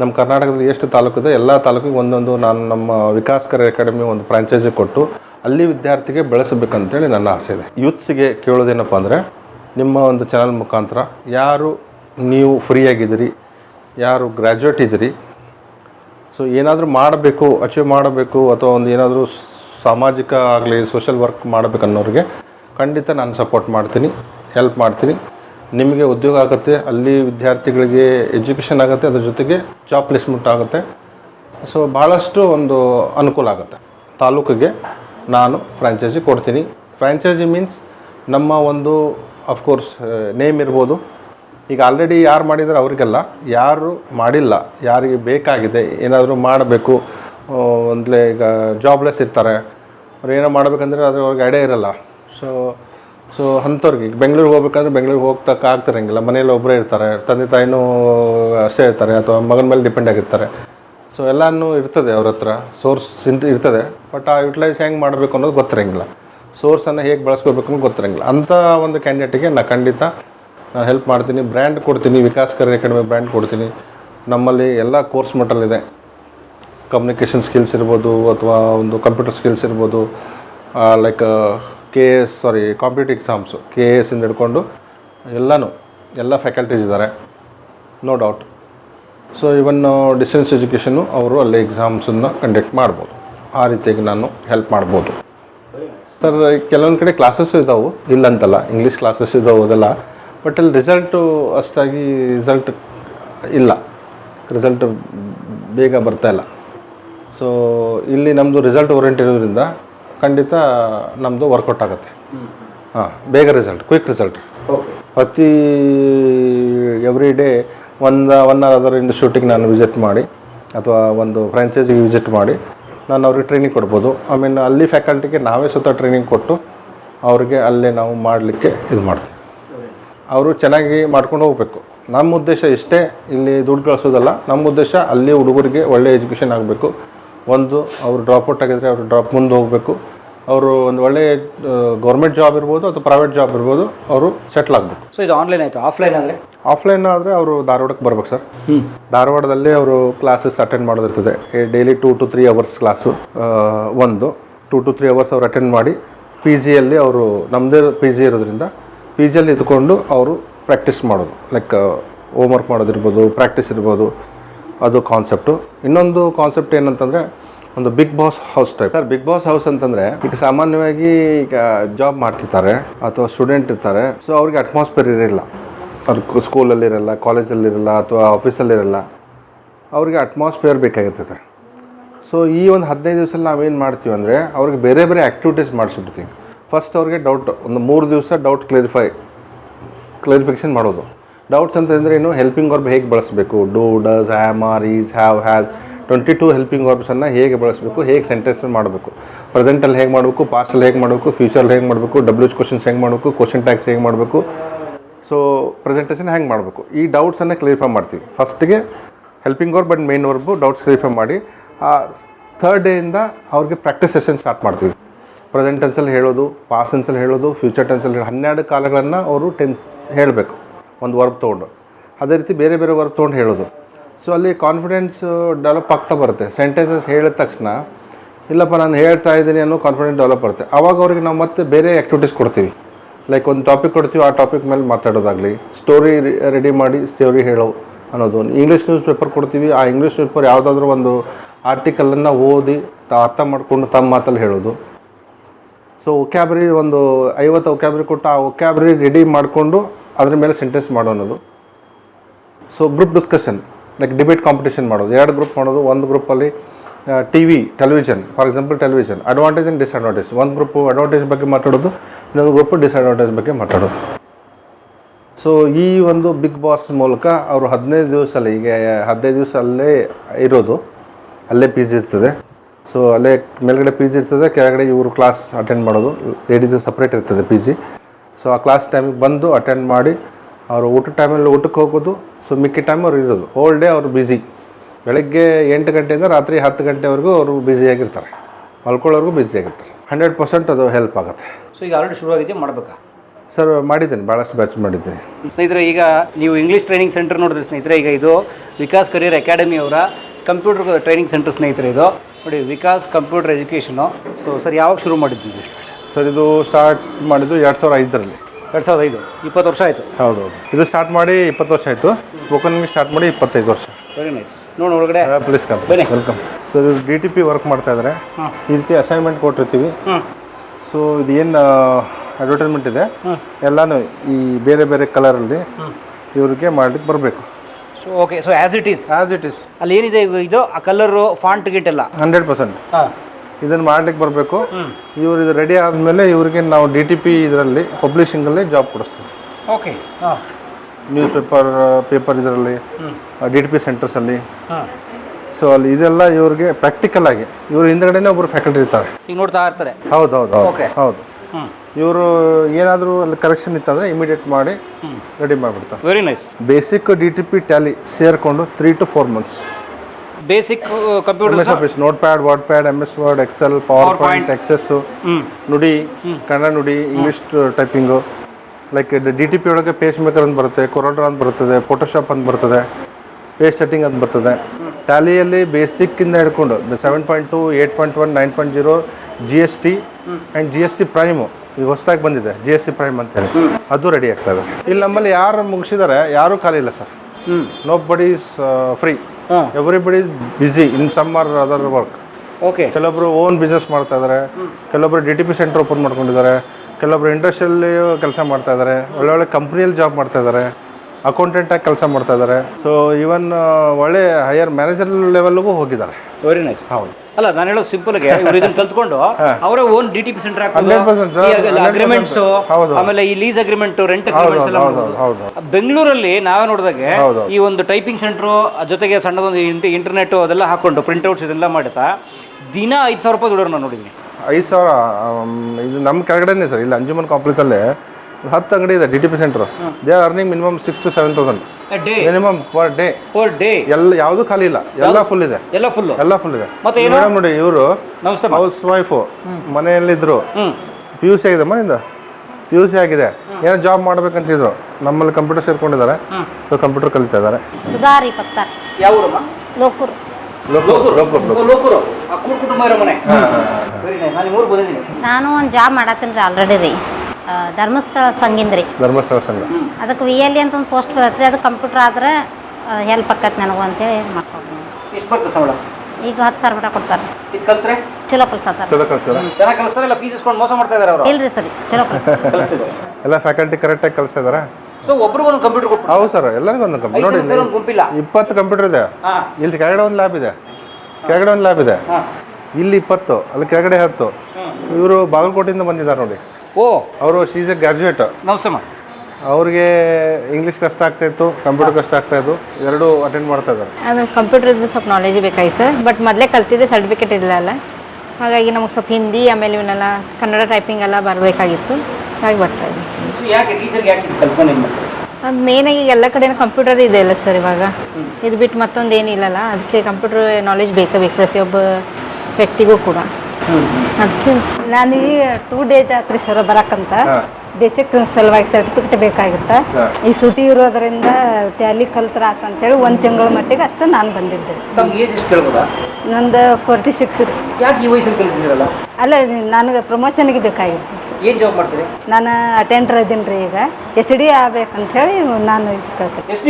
ನಮ್ಮ ಕರ್ನಾಟಕದಲ್ಲಿ ಎಷ್ಟು ತಾಲೂಕಿದೆ ಎಲ್ಲ ತಾಲೂಕಿಗೆ ಒಂದೊಂದು ನಾನು ನಮ್ಮ ವಿಕಾಸ್ಕರ ಅಕಾಡೆಮಿ ಒಂದು ಫ್ರಾಂಚೈಸಿ ಕೊಟ್ಟು ಅಲ್ಲಿ ವಿದ್ಯಾರ್ಥಿಗೆ ಬೆಳೆಸಬೇಕಂತೇಳಿ ನನ್ನ ಆಸೆ ಇದೆ. ಯೂತ್ಸಿಗೆ ಕೇಳೋದೇನಪ್ಪ ಅಂದರೆ, ನಿಮ್ಮ ಒಂದು ಚಾನಲ್ ಮುಖಾಂತರ ಯಾರು ನೀವು ಫ್ರೀಯಾಗಿದ್ದೀರಿ ಯಾರು ಗ್ರ್ಯಾಜುಯೇಟ್ ಇದ್ದೀರಿ ಸೊ ಏನಾದರೂ ಮಾಡಬೇಕು ಅಚೀವ್ ಮಾಡಬೇಕು, ಅಥವಾ ಒಂದು ಏನಾದರೂ ಸಾಮಾಜಿಕ ಆಗಲಿ ಸೋಷಲ್ ವರ್ಕ್ ಮಾಡಬೇಕನ್ನೋರಿಗೆ ಖಂಡಿತ ನಾನು ಸಪೋರ್ಟ್ ಮಾಡ್ತೀನಿ ಹೆಲ್ಪ್ ಮಾಡ್ತೀನಿ. ನಿಮಗೆ ಉದ್ಯೋಗ ಆಗುತ್ತೆ, ಅಲ್ಲಿ ವಿದ್ಯಾರ್ಥಿಗಳಿಗೆ ಎಜುಕೇಷನ್ ಆಗುತ್ತೆ, ಅದ್ರ ಜೊತೆಗೆ ಜಾಬ್ ಪ್ಲೇಸ್ಮೆಂಟ್ ಆಗುತ್ತೆ. ಸೊ ಭಾಳಷ್ಟು ಒಂದು ಅನುಕೂಲ ಆಗುತ್ತೆ. ತಾಲೂಕಿಗೆ ನಾನು ಫ್ರ್ಯಾಂಚೈಸಿ ಕೊಡ್ತೀನಿ. ಫ್ರ್ಯಾಂಚೈಸಿ ಮೀನ್ಸ್ ನಮ್ಮ ಒಂದು ಅಫ್ಕೋರ್ಸ್ ನೇಮ್ ಇರ್ಬೋದು. ಈಗ ಆಲ್ರೆಡಿ ಯಾರು ಮಾಡಿದರೆ ಅವರಿಗೆಲ್ಲ, ಯಾರು ಮಾಡಿಲ್ಲ, ಯಾರಿಗೆ ಬೇಕಾಗಿದೆ, ಏನಾದರೂ ಮಾಡಬೇಕು ಅಂದರೆ ಈಗ ಜಾಬ್ಲೆಸ್ ಇರ್ತಾರೆ. ಅವ್ರು ಏನೋ ಮಾಡಬೇಕಂದ್ರೆ ಅದ್ರ ಅವ್ರಿಗೆ ಐಡಿಯಾ ಇರಲ್ಲ. ಸೊ ಸೊ ಅಂಥವ್ರಿಗೆ, ಈಗ ಬೆಂಗಳೂರಿಗೆ ಹೋಗ್ಬೇಕಂದ್ರೆ ಬೆಂಗಳೂರಿಗೆ ಹೋಗ್ತಕ್ಕ ಆಗ್ತಿರಂಗಿಲ್ಲ ಮನೇಲಿ ಒಬ್ಬರೇ ಇರ್ತಾರೆ. ತಂದೆ ತಾಯಿನೂ ಅಷ್ಟೇ ಇರ್ತಾರೆ, ಅಥವಾ ಮಗನ ಮೇಲೆ ಡಿಪೆಂಡ್ ಆಗಿರ್ತಾರೆ. ಸೊ ಎಲ್ಲನೂ ಇರ್ತದೆ ಅವ್ರ ಹತ್ರ. ಸೋರ್ಸ್ ಇರ್ತದೆ. ಬಟ್ ಆ ಯುಟಿಲೈಸ್ ಹೆಂಗೆ ಮಾಡಬೇಕು ಅನ್ನೋದು ಗೊತ್ತಿರಂಗಿಲ್ಲ. ಸೋರ್ಸನ್ನು ಹೇಗೆ ಬಳಸ್ಕೋಬೇಕು ಅನ್ನೋದು ಗೊತ್ತಿರಂಗಿಲ್ಲ. ಅಂಥ ಒಂದು ಕ್ಯಾಂಡಿಡೇಟಿಗೆ ನಾನು ಖಂಡಿತ ನಾನು ಹೆಲ್ಪ್ ಮಾಡ್ತೀನಿ. ಬ್ರ್ಯಾಂಡ್ ಕೊಡ್ತೀನಿ. ವಿಕಾಸ್ ಕರೆ ಅಕಾಡೆಮಿ ಬ್ರ್ಯಾಂಡ್ ಕೊಡ್ತೀನಿ. ನಮ್ಮಲ್ಲಿ ಎಲ್ಲ ಕೋರ್ಸ್ ಮಟ್ಟಲ್ಲಿದೆ. ಕಮ್ಯುನಿಕೇಷನ್ ಸ್ಕಿಲ್ಸ್ ಇರ್ಬೋದು ಅಥವಾ ಒಂದು ಕಂಪ್ಯೂಟರ್ ಸ್ಕಿಲ್ಸ್ ಇರ್ಬೋದು like K S sorry competitive exams K A ಎಸ್ಸಿಂದ ಹಿಡ್ಕೊಂಡು ಎಲ್ಲನೂ, ಎಲ್ಲ ಫ್ಯಾಕಲ್ಟೀಸ್ ಇದ್ದಾರೆ no doubt so even distance education ಅವರು ಅಲ್ಲೇ ಎಕ್ಸಾಮ್ಸನ್ನು ಕಂಡಕ್ಟ್ ಮಾಡ್ಬೋದು. ಆ ರೀತಿಯಾಗಿ ನಾನು ಹೆಲ್ಪ್ ಮಾಡ್ಬೋದು. ಸರ್ ಕೆಲವೊಂದು ಕಡೆ ಕ್ಲಾಸಸ್ ಇದ್ದಾವೆ ಇಲ್ಲಂತಲ್ಲ ಇಂಗ್ಲೀಷ್ ಕ್ಲಾಸಸ್ ಇದ್ದಾವೆ ಅದೆಲ್ಲ. ಬಟ್ ಅಲ್ಲಿ ರಿಸಲ್ಟು ಅಷ್ಟಾಗಿ ರಿಸಲ್ಟ್ ಇಲ್ಲ. ರಿಸಲ್ಟ್ ಬೇಗ ಬರ್ತಾ ಇಲ್ಲ. ಸೊ ಇಲ್ಲಿ ನಮ್ಮದು ರಿಸಲ್ಟ್ ಓರಿಯೆಂಟ್ ಇರೋದ್ರಿಂದ ಖಂಡಿತ ನಮ್ಮದು ವರ್ಕೌಟ್ ಆಗುತ್ತೆ. ಹಾಂ ಬೇಗ ರಿಸಲ್ಟ್ ಕ್ವಿಕ್ ರಿಸಲ್ಟ್ ಪ್ರತಿ ಎವ್ರಿ ಡೇ ಒಂದು ಒನ್ ಅದರ್ ಶೂಟಿಂಗ್ ನಾನು ವಿಸಿಟ್ ಮಾಡಿ ಅಥವಾ ಒಂದು ಫ್ರಾಂಚೈಸಿಗೆ ವಿಸಿಟ್ ಮಾಡಿ ನಾನು ಅವ್ರಿಗೆ ಟ್ರೈನಿಂಗ್ ಕೊಡ್ಬೋದು. ಆಮೇಲೆ ಅಲ್ಲಿ ಫ್ಯಾಕಲ್ಟಿಗೆ ನಾವೇ ಸ್ವತಃ ಟ್ರೈನಿಂಗ್ ಕೊಟ್ಟು ಅವ್ರಿಗೆ ಅಲ್ಲೇ ನಾವು ಮಾಡಲಿಕ್ಕೆ ಇದು ಮಾಡ್ತೀವಿ. ಅವರು ಚೆನ್ನಾಗಿ ಮಾಡ್ಕೊಂಡು ಹೋಗಬೇಕು. ನಮ್ಮ ಉದ್ದೇಶ ಇಷ್ಟೇ ಇಲ್ಲಿ ದುಡ್ಡು ಕಳಿಸೋದಲ್ಲ. ನಮ್ಮ ಉದ್ದೇಶ ಅಲ್ಲಿ ಹುಡುಗರಿಗೆ ಒಳ್ಳೆ ಎಜುಕೇಷನ್ ಆಗಬೇಕು. ಒಂದು ಅವರು ಡ್ರಾಪ್ಔಟ್ ಆಗಿದ್ರೆ ಅವರು ಡ್ರಾಪ್ ಮುಂದೆ ಹೋಗಬೇಕು. ಅವರು ಒಂದು ಒಳ್ಳೆ ಗೌರ್ಮೆಂಟ್ ಜಾಬ್ ಇರ್ಬೋದು ಅಥವಾ ಪ್ರೈವೇಟ್ ಜಾಬ್ ಇರ್ಬೋದು ಅವರು ಸೆಟ್ಲ್ ಆಗಬೇಕು. ಸೊ ಇದು ಆನ್ಲೈನ್ ಆಯಿತು? ಆಫ್ಲೈನ್ ಆದರೆ? ಆಫ್ಲೈನ್ ಆದರೆ ಅವರು ಧಾರವಾಡಕ್ಕೆ ಬರ್ಬೇಕು ಸರ್. ಧಾರವಾಡದಲ್ಲಿ ಅವರು classes attend ಮಾಡೋದಿರ್ತದೆ. Daily two to three hours class ಒಂದು. ಟೂ ಟು ತ್ರೀ ಅವರ್ಸ್ ಅವ್ರು ಅಟೆಂಡ್ ಮಾಡಿ ಪಿ ಜಿಯಲ್ಲಿ ಅವರು ನಮ್ಮದೇ ಪಿ ಜಿ ಇರೋದ್ರಿಂದ ಪಿ ಜಿಯಲ್ಲಿ ಇದ್ಕೊಂಡು ಅವರು ಪ್ರಾಕ್ಟೀಸ್ ಮಾಡೋದು. ಲೈಕ್ ಹೋಮ್ವರ್ಕ್ ಮಾಡೋದಿರ್ಬೋದು ಪ್ರಾಕ್ಟೀಸ್ ಇರ್ಬೋದು. ಅದು ಕಾನ್ಸೆಪ್ಟು ಇನ್ನೊಂದು ಕಾನ್ಸೆಪ್ಟ್ ಏನಂತಂದರೆ ಒಂದು big boss house type sir big boss house ಅಂತಂದರೆ ಈಗ ಸಾಮಾನ್ಯವಾಗಿ ಈಗ ಜಾಬ್ ಮಾಡ್ತಿರ್ತಾರೆ ಅಥವಾ ಸ್ಟೂಡೆಂಟ್ ಇರ್ತಾರೆ. ಸೊ ಅವ್ರಿಗೆ ಅಟ್ಮಾಸ್ಫಿಯರ್ ಇರಲಿಲ್ಲ ಅವ್ರ ಸ್ಕೂಲಲ್ಲಿರಲ್ಲ ಕಾಲೇಜಲ್ಲಿರಲ್ಲ ಅಥವಾ ಆಫೀಸಲ್ಲಿರಲ್ಲ ಅವ್ರಿಗೆ ಅಟ್ಮಾಸ್ಫಿಯರ್ ಬೇಕಾಗಿರ್ತದೆ ಸೊ ಈ ಒಂದು ಹದಿನೈದು ದಿವಸದಲ್ಲಿ ನಾವೇನು ಮಾಡ್ತೀವಿ ಅಂದರೆ ಅವ್ರಿಗೆ ಬೇರೆ ಬೇರೆ ಆ್ಯಕ್ಟಿವಿಟೀಸ್ ಮಾಡಿಸ್ಬಿಡ್ತೀವಿ. ಫಸ್ಟ್ ಅವ್ರಿಗೆ ಡೌಟ್ ಒಂದು ಮೂರು ದಿವಸ ಡೌಟ್ ಕ್ಲಿಯರಿಫೈ ಕ್ಲಿಯರಿಫಿಕೇಷನ್ ಮಾಡೋದು. ಡೌಟ್ಸ್ ಅಂತಂದರೆ ಏನು? ಹೆಲ್ಪಿಂಗ್ ವರ್ಬ್ ಹೇಗೆ ಬಳಸಬೇಕು? Do does am are is have has twenty two helping ವರ್ಬ್ಸನ್ನು ಹೇಗೆ ಬಳಸಬೇಕು? ಹೇಗೆ ಸೆಂಟೆನ್ಸ್ ಮಾಡಬೇಕು? ಪ್ರೆಸೆಂಟಲ್ಲಿ ಹೇಗೆ ಮಾಡಬೇಕು? ಪಾಸ್ಟಲ್ಲಿ ಹೇಗೆ ಮಾಡಬೇಕು? ಫ್ಯೂಚರಲ್ಲಿ ಹೇಗೆ ಮಾಡಬೇಕು? ಡಬ್ಲ್ಯೂಸ್ ಕ್ವಶನ್ಸ್ ಹೆಂಗೆ ಮಾಡಬೇಕು? ಕ್ವಶನ್ ಟ್ಯಾಕ್ಸ್ ಹೇಗೆ ಮಾಡಬೇಕು? ಸೊ ಪ್ರೆಸೆಂಟೇಷನ್ ಹೆಂಗೆ ಮಾಡಬೇಕು? ಈ ಡೌಟ್ಸನ್ನು ಕ್ಲಿಯರಿಫೈ ಮಾಡ್ತೀವಿ. ಫಸ್ಟಿಗೆ helping verb but main verb doubts clarify ಮಾಡಿ, ಆ ಥರ್ಡ್ ಡೇಯಿಂದ ಅವ್ರಿಗೆ ಪ್ರಾಕ್ಟೀಸ್ ಸೆಷನ್ ಸ್ಟಾರ್ಟ್ ಮಾಡ್ತೀವಿ. ಪ್ರೆಸೆಂಟ್ ಟೆನ್ಸಲ್ಲಿ ಹೇಳೋದು ಪಾಸ್ ಟೆನ್ಸಲ್ಲಿ ಹೇಳೋದು ಫ್ಯೂಚರ್ ಟೆನ್ಸಲ್ಲಿ ಹನ್ನೆರಡು ಕಾಲಗಳನ್ನು ಅವರು ಟೆನ್ಸ್ ಹೇಳಬೇಕು. ಒಂದು ವರ್ಬ್ ತೊಗೊಂಡು. ಅದೇ ರೀತಿ ಬೇರೆ ಬೇರೆ ವರ್ಬ್ ತೊಗೊಂಡು ಹೇಳೋದು. ಸೊ ಅಲ್ಲಿ ಕಾನ್ಫಿಡೆನ್ಸ್ ಡೆವಲಪ್ ಆಗ್ತಾ ಬರುತ್ತೆ. ಸೆಂಟೆನ್ಸಸ್ ಹೇಳಿದ ತಕ್ಷಣ, ಇಲ್ಲಪ್ಪ, ನಾನು ಹೇಳ್ತಾ ಇದ್ದೀನಿ ಅನ್ನೋ ಕಾನ್ಫಿಡೆನ್ಸ್ ಡೆವಲಪ್ ಬರುತ್ತೆ. ಆವಾಗ ಅವ್ರಿಗೆ ನಾವು ಮತ್ತೆ ಬೇರೆ ಆ್ಯಕ್ಟಿವಿಟೀಸ್ ಕೊಡ್ತೀವಿ. ಲೈಕ್ ಒಂದು ಟಾಪಿಕ್ ಕೊಡ್ತೀವಿ, ಆ ಟಾಪಿಕ್ ಮೇಲೆ ಮಾತಾಡೋದಾಗಲಿ ಸ್ಟೋರಿ ರೆಡಿ ಮಾಡಿ ಸ್ಟೋರಿ ಹೇಳೋ ಅನ್ನೋದು. ಇಂಗ್ಲೀಷ್ ನ್ಯೂಸ್ ಪೇಪರ್ ಕೊಡ್ತೀವಿ, ಆ ಇಂಗ್ಲೀಷ್ ಪೇಪರ್ ಯಾವುದಾದ್ರೂ ಒಂದು ಆರ್ಟಿಕಲನ್ನು ಓದಿ ಅರ್ಥ ಮಾಡಿಕೊಂಡು ತಮ್ಮ ಮಾತಲ್ಲಿ ಹೇಳೋದು. ಸೊ ಒಕ್ಯಾಬ್ರಿ ಒಂದು ಐವತ್ತು ಒಕ್ಯಾಬ್ರಿ ಕೊಟ್ಟು ಆ ಒಕ್ಯಾಬ್ರಿ ರೆಡಿ ಮಾಡಿಕೊಂಡು ಅದ್ರ ಮೇಲೆ ಸೆಂಟೆನ್ಸ್ ಮಾಡೋ ಅನ್ನೋದು. So group discussion like debate competition ಮಾಡೋದು. ಎರಡು ಗ್ರೂಪ್ ಮಾಡೋದು. ಒಂದು ಗ್ರೂಪಲ್ಲಿ T V television for example television advantage and disadvantage ಒಂದು ಗ್ರೂಪ್ ಅಡ್ವಾಂಟೇಜ್ ಬಗ್ಗೆ ಮಾತಾಡೋದು, ಇನ್ನೊಂದು ಗ್ರೂಪು ಡಿಸ್ಅಡ್ವಾಂಟೇಜ್ ಬಗ್ಗೆ ಮಾತಾಡೋದು. ಸೊ ಈ ಒಂದು ಬಿಗ್ ಬಾಸ್ ಮೂಲಕ ಅವರು ಹದಿನೈದು ದಿವಸ ಅಲ್ಲಿ ಈಗ ಹದಿನೈದು ದಿವಸ ಅಲ್ಲೇ ಇರೋದು. ಅಲ್ಲೇ ಪಿ ಜಿ ಇರ್ತದೆ. ಸೊ ಅಲ್ಲೇ ಮೇಲ್ಗಡೆ ಪಿ ಜಿ ಇರ್ತದೆ. ಕೆಳಗಡೆ ಇವರು ಕ್ಲಾಸ್ ಅಟೆಂಡ್ ಮಾಡೋದು. ಲೇಡೀಸ್ ಸಪ್ರೇಟ್ ಇರ್ತದೆ ಪಿ ಜಿ ಸೊ ಆ ಕ್ಲಾಸ್ ಟೈಮಿಗೆ ಬಂದು ಅಟೆಂಡ್ ಮಾಡಿ ಅವರು ಊಟ ಟೈಮಲ್ಲಿ ಊಟಕ್ಕೆ ಹೋಗೋದು ಸೊ ಮಿಕ್ಕಿ ಟೈಮ್ ಅವ್ರು ಇರೋದು. ಹೋಲ್ ಡೇ ಅವರು ಬ್ಯುಸಿ ಬೆಳಗ್ಗೆ ಎಂಟು ಗಂಟೆಯಿಂದ ರಾತ್ರಿ ಹತ್ತು ಗಂಟೆವರೆಗೂ ಅವರು ಬ್ಯುಸಿಯಾಗಿರ್ತಾರೆ ಮಲ್ಕೊಳ್ಳೋರ್ಗೂ ಬ್ಯುಸಿಯಾಗಿರ್ತಾರೆ ಹಂಡ್ರೆಡ್ ಪರ್ಸೆಂಟ್ ಅದು ಹೆಲ್ಪ್ ಆಗುತ್ತೆ. ಸೊ ಈಗ ಆಲ್ರೆಡಿ ಶುರುವಾಗಿದೆಯಾ? ಮಾಡಬೇಕಾ? ಸರ್ ಮಾಡಿದ್ದೀನಿ. ಭಾಳಷ್ಟು ಬ್ಯಾಚ್ ಮಾಡಿದ್ದೀನಿ. ಸ್ನೇಹಿತರೆ ಈಗ ನೀವು ಇಂಗ್ಲೀಷ್ ಟ್ರೈನಿಂಗ್ ಸೆಂಟರ್ ನೋಡಿದ್ರೆ ಸ್ನೇಹಿತರೆ ಈಗ ಇದು ವಿಕಾಸ್ ಕರಿಯರ್ ಅಕಾಡೆಮಿ ಅವರ ಕಂಪ್ಯೂಟರ್ ಟ್ರೈನಿಂಗ್ ಸೆಂಟರ್ ಸ್ನೇಹಿತರೆ ಇದು. ನೋಡಿ Vikas computer education so sir ಯಾವಾಗ ಶುರು ಮಾಡಿದ್ದೀವಿ ಎಷ್ಟು ವರ್ಷ ಸರ್ ಇದು ಸ್ಟಾರ್ಟ್ ಮಾಡಿದ್ದು ಎರಡು ಸಾವಿರ ಐದರಲ್ಲಿ. ಎರಡು ಸಾವಿರದ ಐದು. ಇಪ್ಪತ್ತು ವರ್ಷ ಆಯಿತು. ಹೌದು ಹೌದು. ಇದು ಸ್ಟಾರ್ಟ್ ಮಾಡಿ ಇಪ್ಪತ್ತು ವರ್ಷ ಆಯಿತು. ಸ್ಪೋಕನ್ ಇಂಗ್ಲೀಷ್ ಸ್ಟಾರ್ಟ್ ಮಾಡಿ ಇಪ್ಪತ್ತೈದು ವರ್ಷ. ವೆರಿ ನೈಸ್ ನೋಡಿ ಒಳಗಡೆ. ಪ್ಲೀಸ್ ಕಮ್ ಬನ್ನಿ. ವೆಲ್ಕಮ್ ಸರ್ ಇವ್ರು ಡಿ ಟಿ ಪಿ ವರ್ಕ್ ಮಾಡ್ತಾ ಇದ್ದಾರೆ ಈ ರೀತಿ ಅಸೈನ್ಮೆಂಟ್ ಕೊಟ್ಟಿರ್ತೀವಿ. ಸೊ ಇದು ಏನು ಅಡ್ವರ್ಟೈಸ್ಮೆಂಟ್ ಇದೆ. ಎಲ್ಲನೂ ಈ ಬೇರೆ ಬೇರೆ ಕಲರಲ್ಲಿ ಇವ್ರಿಗೆ ಮಾಡ್ಲಿಕ್ಕೆ ಬರಬೇಕು. So okay so as it is as it is ಅಲ್ಲಿ ಏನಿದೆ ಇದು? ಆ ಕಲರು ಫಾಂಟ್ ಗಿಟ್ ಎಲ್ಲ ಹಂಡ್ರೆಡ್ ಪರ್ಸೆಂಟ್. ಹಾಂ. ಇದನ್ನು ಮಾಡ್ಲಿಕ್ಕೆ ಬರಬೇಕು. ಇವ್ರು ಇದು ರೆಡಿ ಆದಮೇಲೆ ಇವರಿಗೆ ನಾವು ಡಿ ಟಿ ಪಿ ಇದರಲ್ಲಿ ಪಬ್ಲಿಷಿಂಗಲ್ಲಿ ಜಾಬ್ ಕೊಡಿಸ್ತೀವಿ. ಓಕೆ ನ್ಯೂಸ್ ಪೇಪರ್ ಪೇಪರ್ ಇದರಲ್ಲಿ ಡಿ ಟಿ ಪಿ ಸೆಂಟರ್ಸಲ್ಲಿ ಹಾಂ. ಸೊ ಅಲ್ಲಿ ಇದೆಲ್ಲ ಇವ್ರಿಗೆ ಪ್ರಾಕ್ಟಿಕಲ್ ಆಗಿ ಇವ್ರ ಹಿಂದ್ಗಡೆನೇ ಒಬ್ಬರು ಫ್ಯಾಕಲ್ಟಿ ಇರ್ತಾರೆ. ಈಗ ನೋಡ್ತಾ ಇರ್ತಾರೆ. ಹೌದು ಹೌದು ಹೌದು ಹೌದು. ಇವರು ಏನಾದರೂ ಅಲ್ಲಿ ಕರೆಕ್ಷನ್ ಇತ್ತಂದರೆ ಇಮಿಡಿಯೇಟ್ ಮಾಡಿ ರೆಡಿ ಮಾಡಿಬಿಡ್ತಾರೆ. Very nice basic D T P Tally ಸೇರಿಕೊಂಡು three to four months basic computer office Notepad WordPad M S Word Excel PowerPoint Access Nudi Kannada Nudi English typing like D T P ಒಳಗೆ PageMaker ಅಂತ ಬರುತ್ತೆ ಕೊರೋಡ್ರಾ ಅಂತ ಬರ್ತದೆ Photoshop ಅಂತ ಬರ್ತದೆ page setting ಅಂತ ಬರ್ತದೆ. ಟ್ಯಾಲಿಯಲ್ಲಿ ಬೇಸಿಕ್ಕಿಂದ ಹಿಡ್ಕೊಂಡು seven point two eight point one nine point zero G S T and G S T prime ಈಗ ಹೊಸದಾಗಿ ಬಂದಿದೆ ಜಿ ಎಸ್ ಟಿ ಪ್ರೈಮ್ ಅಂತೇಳಿ ಅದು ರೆಡಿ ಆಗ್ತದೆ. ಇಲ್ಲಿ ನಮ್ಮಲ್ಲಿ ಯಾರು ಮುಗಿಸಿದ್ದಾರೆ ಯಾರೂ ಖಾಲಿ ಇಲ್ಲ sir. Nobody is free everybody busy in some or other work okay ಕೆಲವೊಬ್ರು ಓನ್ ಬಿಸ್ನೆಸ್ ಮಾಡ್ತಾ ಇದ್ದಾರೆ ಕೆಲವೊಬ್ರು D T P centre open ಮಾಡ್ಕೊಂಡಿದ್ದಾರೆ ಕೆಲವೊಬ್ರು ಇಂಡಸ್ಟ್ರಿಯಲ್ಲಿ ಕೆಲಸ ಮಾಡ್ತಾ ಇದ್ದಾರೆ ಒಳ್ಳೊಳ್ಳೆ ಕಂಪ್ನಿಯಲ್ಲಿ ಜಾಬ್ ಮಾಡ್ತಾ ಇದ್ದಾರೆ ಅಕೌಂಟೆಂಟಾಗಿ ಕೆಲಸ ಮಾಡ್ತಾ ಇದ್ದಾರೆ ಸೊ ಈವನ್ ಒಳ್ಳೆ ಹೈಯರ್ ಮ್ಯಾನೇಜರ್ ಲೆವೆಲ್ಗೂ ಹೋಗಿದ್ದಾರೆ. ವೆರಿ ನೈಸ್ ಹೌದು. ಅಲ್ಲ ನಾನು ಹೇಳೋ ಸಿಂಪಲ್ಗೆ ಇವ್ರು ಇದನ್ನ ಕಲ್ತ್ಕೊಂಡು ಅವರೇ own D T P centre 100% sir, 100% agreements ಆಮೇಲೆ ಈ ಲೀಸ್ ಅಗ್ರಿಮೆಂಟ್ ರೆಂಟ್ ಅಗ್ರಿಮೆಂಟ್ಸ್ ಎಲ್ಲ ಹೌದು, ಮಾಡ್ಬೋದು. ಬೆಂಗಳೂರಲ್ಲಿ ನಾವೇ ನೋಡಿದಾಗೆ. ಈ ಒಂದು ಟೈಪಿಂಗ್ ಸೆಂಟರ್ ಜೊತೆಗೆ ಸಣ್ಣದೊಂದು ಇಂಟರ್ನೆಟ್ ಅದೆಲ್ಲ ಹಾಕೊಂಡು ಪ್ರಿಂಟ್ಔಟ್ಸ್ ಇದೆಲ್ಲ ಮಾಡುತ್ತಾ ದಿನ ಐದು ಸಾವಿರ ರೂಪಾಯಿ ದುಡೋರು ನಾನು ನೋಡಿದ್ದೀನಿ ಐದು ಸಾವಿರ ಇದು ನಮ್ಮ ಕೆಳಗಡೆನೇ ಸರ್ ಇಲ್ಲಿ ಅಂಜುಮನ್ ಕಾಂಪ್ಲೆಕ್ಸಲ್ಲೇ ಹತ್ತು ಅಂಗಡಿ ಇದೆ D T P centre they are earning minimum six to seven thousand day minimum per day per day ಎಲ್ಲ ಯಾವುದು ಖಾಲಿ ಇಲ್ಲ. ಎಲ್ಲ ಫುಲ್ ಇದೆ. ಎಲ್ಲ ಫುಲ್ ಎಲ್ಲ ಫುಲ್ ಇದೆ. ಮತ್ತೆ? ಮೇಡಮ್ ನೋಡಿ ಇವರು ಹೌಸ್ ವೈಫು ಮನೆಯಲ್ಲಿದ್ದರು ಪಿ ಯು ಸಿ ಆಗಿದೆ ಮನೆಯಿಂದ? ಪಿ ಯು ಸಿ ಆಗಿದೆ. ಏನೋ ಜಾಬ್ ಮಾಡ್ಬೇಕಂತಿದ್ರು ನಮ್ಮಲ್ಲಿ ಕಂಪ್ಯೂಟರ್ ಸೇರ್ಕೊಂಡಿದ್ದಾರೆ. ಸೊ ಕಂಪ್ಯೂಟರ್ ಕಲಿತಾ ಇದ್ದಾರೆ. ಸುಧಾರಿ ಪತ್ತಾರ್ ಯಾವ ಊರಮ್ಮ ಲೋಕೂರು. ಲೋಕೂರ್ ಲೋಕೂರ್. ಓ, ಲೋಕೂರು. ಆ ಕೂಡ್ ಕುಟುಂಬ ಮನೆ. ವೆರಿ ನಾನು ಊರಿಗೆ ಬಂದಿದ್ದೀನಿ. ನಾನು ಒಂದು ಜಾಬ್ ಮಾಡತ್ತೀನಿ ರೀ ಆಲ್ರೆಡಿ ರೀ. ಧರ್ಮಸ್ಥಳ ಸಂಘಿಂದ್ರಿ ಧರ್ಮಸ್ಥಳ ಸಂಘ. ಅದಕ್ಕೆ ವಿ ಎಲ್ ಅಂತ ಒಂದು ಪೋಸ್ಟ್ ಬರುತ್ತೆ ರೀ ಅದು ಕಂಪ್ಯೂಟರ್ ಆದ್ರೆ ಹೆಲ್ಪ್ ಆಕತ್ತೆ ನನಗೂ ಅಂತೇಳಿ ಮಾಡ್ಕೊಂಡು ಎಷ್ಟು ಬರ್ತದೆ ಸಂಬಳ ಈಗ ಹತ್ತು ಸಾವಿರ ಮಟ ಕೊಡ್ತಾರೆ. ಇದು ಕಲ್ತ್ರೆ? ಚಲೋ ಕಲ್ಸತ್ತಾರ ಚಲೋ ಕಲ್ಸಿದಾರೆ ಚೆನ್ನಾಗಿ ಕಲಿಸ್ತಾರೆ ಇಲ್ಲ ಫೀಸ್ ಇಸ್ಕೊಂಡು ಮೋಸ ಮಾಡ್ತಾ ಇದಾರೆ ಅವರು? ಇಲ್ರಿ ಸರಿ ಚಲೋ ಕಲಿಸ್ತಿದ್ದಾರೆ ಎಲ್ಲ ಫ್ಯಾಕಲ್ಟಿ ಕರೆಕ್ಟಾಗಿ ಕಲಿಸ್ತಾ ಇದ್ದಾರೆ ಸೊ ಒಬ್ರಿಗೆ ಒಂದು ಕಂಪ್ಯೂಟರ್ ಕೊಟ್ಟು ಹೌದು ಸರ್ ಎಲ್ಲರಿಗೂ ಒಂದು ಕಂಪ್ಯೂಟರ್ ನೋಡಿ ಐದು ಒಂದು ಗುಂಪಿಲ್ಲ? ಇಪ್ಪತ್ತು ಕಂಪ್ಯೂಟರ್ ಇದೆ. ಇಲ್ಲಿ ಕೆಳಗಡೆ ಒಂದು ಲ್ಯಾಬ್ ಇದೆ. ಕೆಳಗಡೆ ಒಂದು ಲ್ಯಾಬ್ ಇದೆ. ಹಾಂ. ಇಲ್ಲಿ ಇಪ್ಪತ್ತು ಅಲ್ಲಿ ಕೆಳಗಡೆ ಹತ್ತು. ಇವರು ಬಾಗಲಕೋಟೆಯಿಂದ ಬಂದಿದ್ದಾರೆ ನೋಡಿ. ಓ. ಅವರು ಶೀಸ್ ಎ ಗ್ರಾಜುಯೇಟ್ ನಮಸ್ತೆ ಮಾ ಅವ್ರಿಗೆ ಇಂಗ್ಲೀಷ್ ಕಷ್ಟ ಆಗ್ತಾ ಇತ್ತು ಕಂಪ್ಯೂಟರ್ ಕಷ್ಟ ಆಗ್ತಾ ಇತ್ತು ಎರಡು ಅಟೆಂಡ್ ಮಾಡ್ತಾ ಇದ್ದಾರೆ. ಅದು ಕಂಪ್ಯೂಟರ್ದು ಸ್ವಲ್ಪ ನಾಲೆಜ್ ಬೇಕಾಗಿತ್ತು ಸರ್ ಬಟ್ ಮೊದಲೇ ಕಲ್ತಿದ್ದೆ ಸರ್ಟಿಫಿಕೇಟ್ ಇಲ್ಲ ಅಲ್ಲ. ಹಾಗಾಗಿ ನಮಗೆ ಸ್ವಲ್ಪ ಹಿಂದಿ ಆಮೇಲೆ ಇವನ್ನೆಲ್ಲ ಕನ್ನಡ ಟೈಪಿಂಗ್ ಎಲ್ಲ ಬರಬೇಕಾಗಿತ್ತು. ಹಾಗೆ ಬರ್ತಾ ಇದ್ದೀನಿ ಸರ್ ಆಗಿ ಯಾಕೆ ಟೀಚರ್ಗೆ ಯಾಕೆ ಇದು ಕಲ್ಪನೆ ಮಾಡ್ತಾರೆ? ಅದು ಮೇನಾಗಿ ಎಲ್ಲ ಕಡೆನೂ ಕಂಪ್ಯೂಟರ್ ಇದೆ ಅಲ್ಲ ಸರ್ ಇವಾಗ. ಇದು ಬಿಟ್ಟು ಮತ್ತೊಂದು ಏನಿಲ್ಲಲ್ಲ ಅದಕ್ಕೆ ಕಂಪ್ಯೂಟರ್ ನಾಲೆಜ್ ಬೇಕೇ ಬೇಕು ಪ್ರತಿಯೊಬ್ಬ ವ್ಯಕ್ತಿಗೂ ಕೂಡ. ಅದಕ್ಕೆ ನಾನು ಈ ಟೂ ಡೇಸ್ ಆತ್ರಿ ಸರ್ ಬರಕ್ಕಂತ ಬೇಸಿಕ್ ಸಲುವಾಗಿ ಸರ್ಟಿಫಿಕೇಟ್ ಬೇಕಾಗುತ್ತೆ. ಈ ಸುಟಿ ಇರೋದ್ರಿಂದ ಟ್ಯಾಲಿ ಕಲ್ತ್ರ ಆತಂತೇಳಿ ಒಂದು ತಿಂಗಳ ಮಟ್ಟಿಗೆ ಅಷ್ಟೇ ನಾನು ಬಂದಿದ್ದೆ. ನಂದು ಫೋರ್ಟಿ ಸಿಕ್ಸ್ ರೀ ಅಲ್ಲ ನನಗೆ ಪ್ರಮೋಷನ್ಗೆ ಬೇಕಾಗಿತ್ತು ಸರ್. ಏನು ಜಾಬ್ ಮಾಡ್ತೀರಿ? ನಾನು ಅಟೆಂಡರ್ ಇದ್ದೀನಿ ರೀ ಈಗ. ಎಸ್ ಡಿ ಆಗ್ಬೇಕಂತ ಹೇಳಿ ನಾನು ಇದು ಕಲ್ತೆ ಎಸ್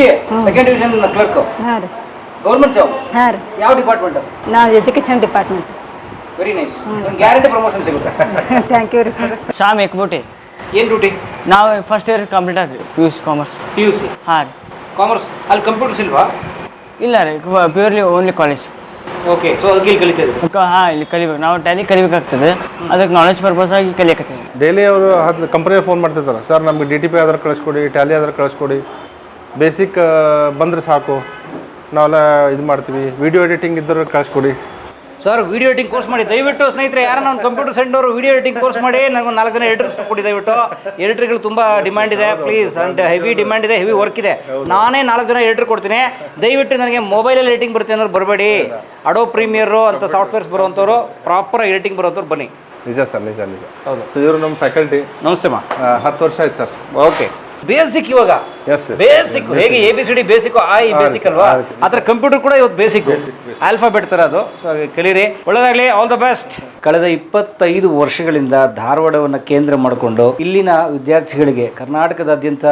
ಸೆಕೆಂಡ್ ಡಿವಿಷನ್ ಕ್ಲರ್ಕ್ ಹಾಂ ರೀ. ಗೌರ್ಮೆಂಟ್ ಜಾಬ್ ಹಾಂ ರೀ. ಯಾವ ಡಿಪಾರ್ಟ್ಮೆಂಟ್ ನಾವು education department very nice guarantee promotion ಸಿಗುತ್ತೆ. ಥ್ಯಾಂಕ್ ಯು ರೀ ಸರ್ ಶಾಮ್ ಎಕ್ಬೋಟಿ ಏನು ಡ್ಯೂಟಿ ನಾವು ಫಸ್ಟ್ ಇಯರ್ ಕಂಪ್ಲೀಟ್ ಆದ್ರಿ P U C commerce P U C ಹಾಂ. ರೀ ಕಾಮರ್ಸ್ ಅಲ್ಲಿ ಕಂಪ್ಯೂಟರ್ಸ್ ಇಲ್ವಾ? ಇಲ್ಲ ರೀ purely only college okay so ಅದಕ್ಕೆ ಇಲ್ಲಿ ಕಲಿತಾ ಇದ್ದೀವಿ ಹಾಂ ಇಲ್ಲಿ ಕಲಿಬೇಕು. ನಾವು ಟ್ಯಾಲಿ ಕಲಿಬೇಕಾಗ್ತದೆ. ಅದಕ್ಕೆ ನಾಲೆಜ್ ಪರ್ಪಸ್ ಆಗಿ ಕಲಿಯಕತ್ತೀವಿ. ಡೈಲಿ ಅವರು ಹತ್ತು ಕಂಪ್ನಿಯಲ್ಲಿ ಫೋನ್ ಮಾಡ್ತಿರ್ತಾರೆ. ಸರ್ ನಮಗೆ ಡಿ ಟಿ ಪಿ ಆಧಾರ್ ಕಳಿಸ್ಕೊಡಿ ಟ್ಯಾಲಿ ಆಧಾರ್ ಕಳಿಸ್ಕೊಡಿ. ಬೇಸಿಕ್ ಬಂದರೆ ಸಾಕು. ನಾವೆಲ್ಲ ಇದು ಮಾಡ್ತೀವಿ. ವಿಡಿಯೋ ಎಡಿಟಿಂಗ್ ಇದ್ದರೆ ಕಳಿಸ್ಕೊಡಿ. ಸರ್ ವಿಡಿಯೋ ಎಡಿಟಿಂಗ್ ಕೋರ್ಸ್ ಮಾಡಿ. ದಯವಿಟ್ಟು ಸ್ನೇಹಿತರೆ ಯಾರು ನಾನು computer centre video editing course ಮಾಡಿ ನನಗೆ ನಾಲ್ಕು ಜನ ಎಡಿಟರ್ಸ್ ಕೊಡಿ ದಯವಿಟ್ಟು. ಎಡಿಟರ್ಗಳು ತುಂಬ ಡಿಮ್ಯಾಂಡ್ ಇದೆ. ಪ್ಲೀಸ್ ಅಂಡ್ ಹೆವಿ ಡಿಮ್ಯಾಂಡ್ ಇದೆ ಹೆವಿ ವರ್ಕ್ ಇದೆ. ನಾನೇ ನಾಲ್ಕು ಜನ ಎಡಿಟರ್ ಕೊಡ್ತೀನಿ. ದಯವಿಟ್ಟು ನನಗೆ ಮೊಬೈಲಲ್ಲಿ ಎಡಿಟಿಂಗ್ ಬರುತ್ತೆ ಅನ್ನೋರು ಬರಬೇಡಿ. ಅಡೋ ಪ್ರೀಮಿಯರು ಅಂತ ಸಾಫ್ಟ್ವೇರ್ಸ್ ಬರುವಂಥವ್ರು ಪ್ರಾಪರ್ ಎಡಿಟಿಂಗ್ ಬರುವಂಥವ್ರು ಬನ್ನಿ. ನಿಜ ಸರ್ ನಿಜ ನಿಜ. ಹೌದು. ಸೊ ಇವರು ನಮ್ಮ ಫ್ಯಾಕಲ್ಟಿ ನಮಸ್ತೆ ಮಾ. ಹತ್ತು ವರ್ಷ ಆಯ್ತು ಸರ್. ಓಕೆ ಬೇಸಿಕ್ ಇವಾಗ. ಎಸ್ ಬೇಸಿಕ್ ಹೇಗೆ A B C D basic ಆ ಈ ಬೇಸಿಕ್ ಅಲ್ವಾ? ಅದರ ಥರ ಕಂಪ್ಯೂಟರ್ ಕೂಡ ಇವತ್ತು ಬೇಸಿಕ್ ಆಲ್ಫಾಬೆಟ್ ತರ ಅದು. ಸೊ ಹಾಗೆ ಕಲೀರಿ. ಒಳ್ಳೆದಾಗ್ಲಿ. ಆಲ್ ದ ಬೆಸ್ಟ್ ಕಳೆದ ಇಪ್ಪತ್ತೈದು ವರ್ಷಗಳಿಂದ ಧಾರವಾಡವನ್ನು ಕೇಂದ್ರ ಮಾಡಿಕೊಂಡು ಇಲ್ಲಿನ ವಿದ್ಯಾರ್ಥಿಗಳಿಗೆ ಕರ್ನಾಟಕದಾದ್ಯಂತ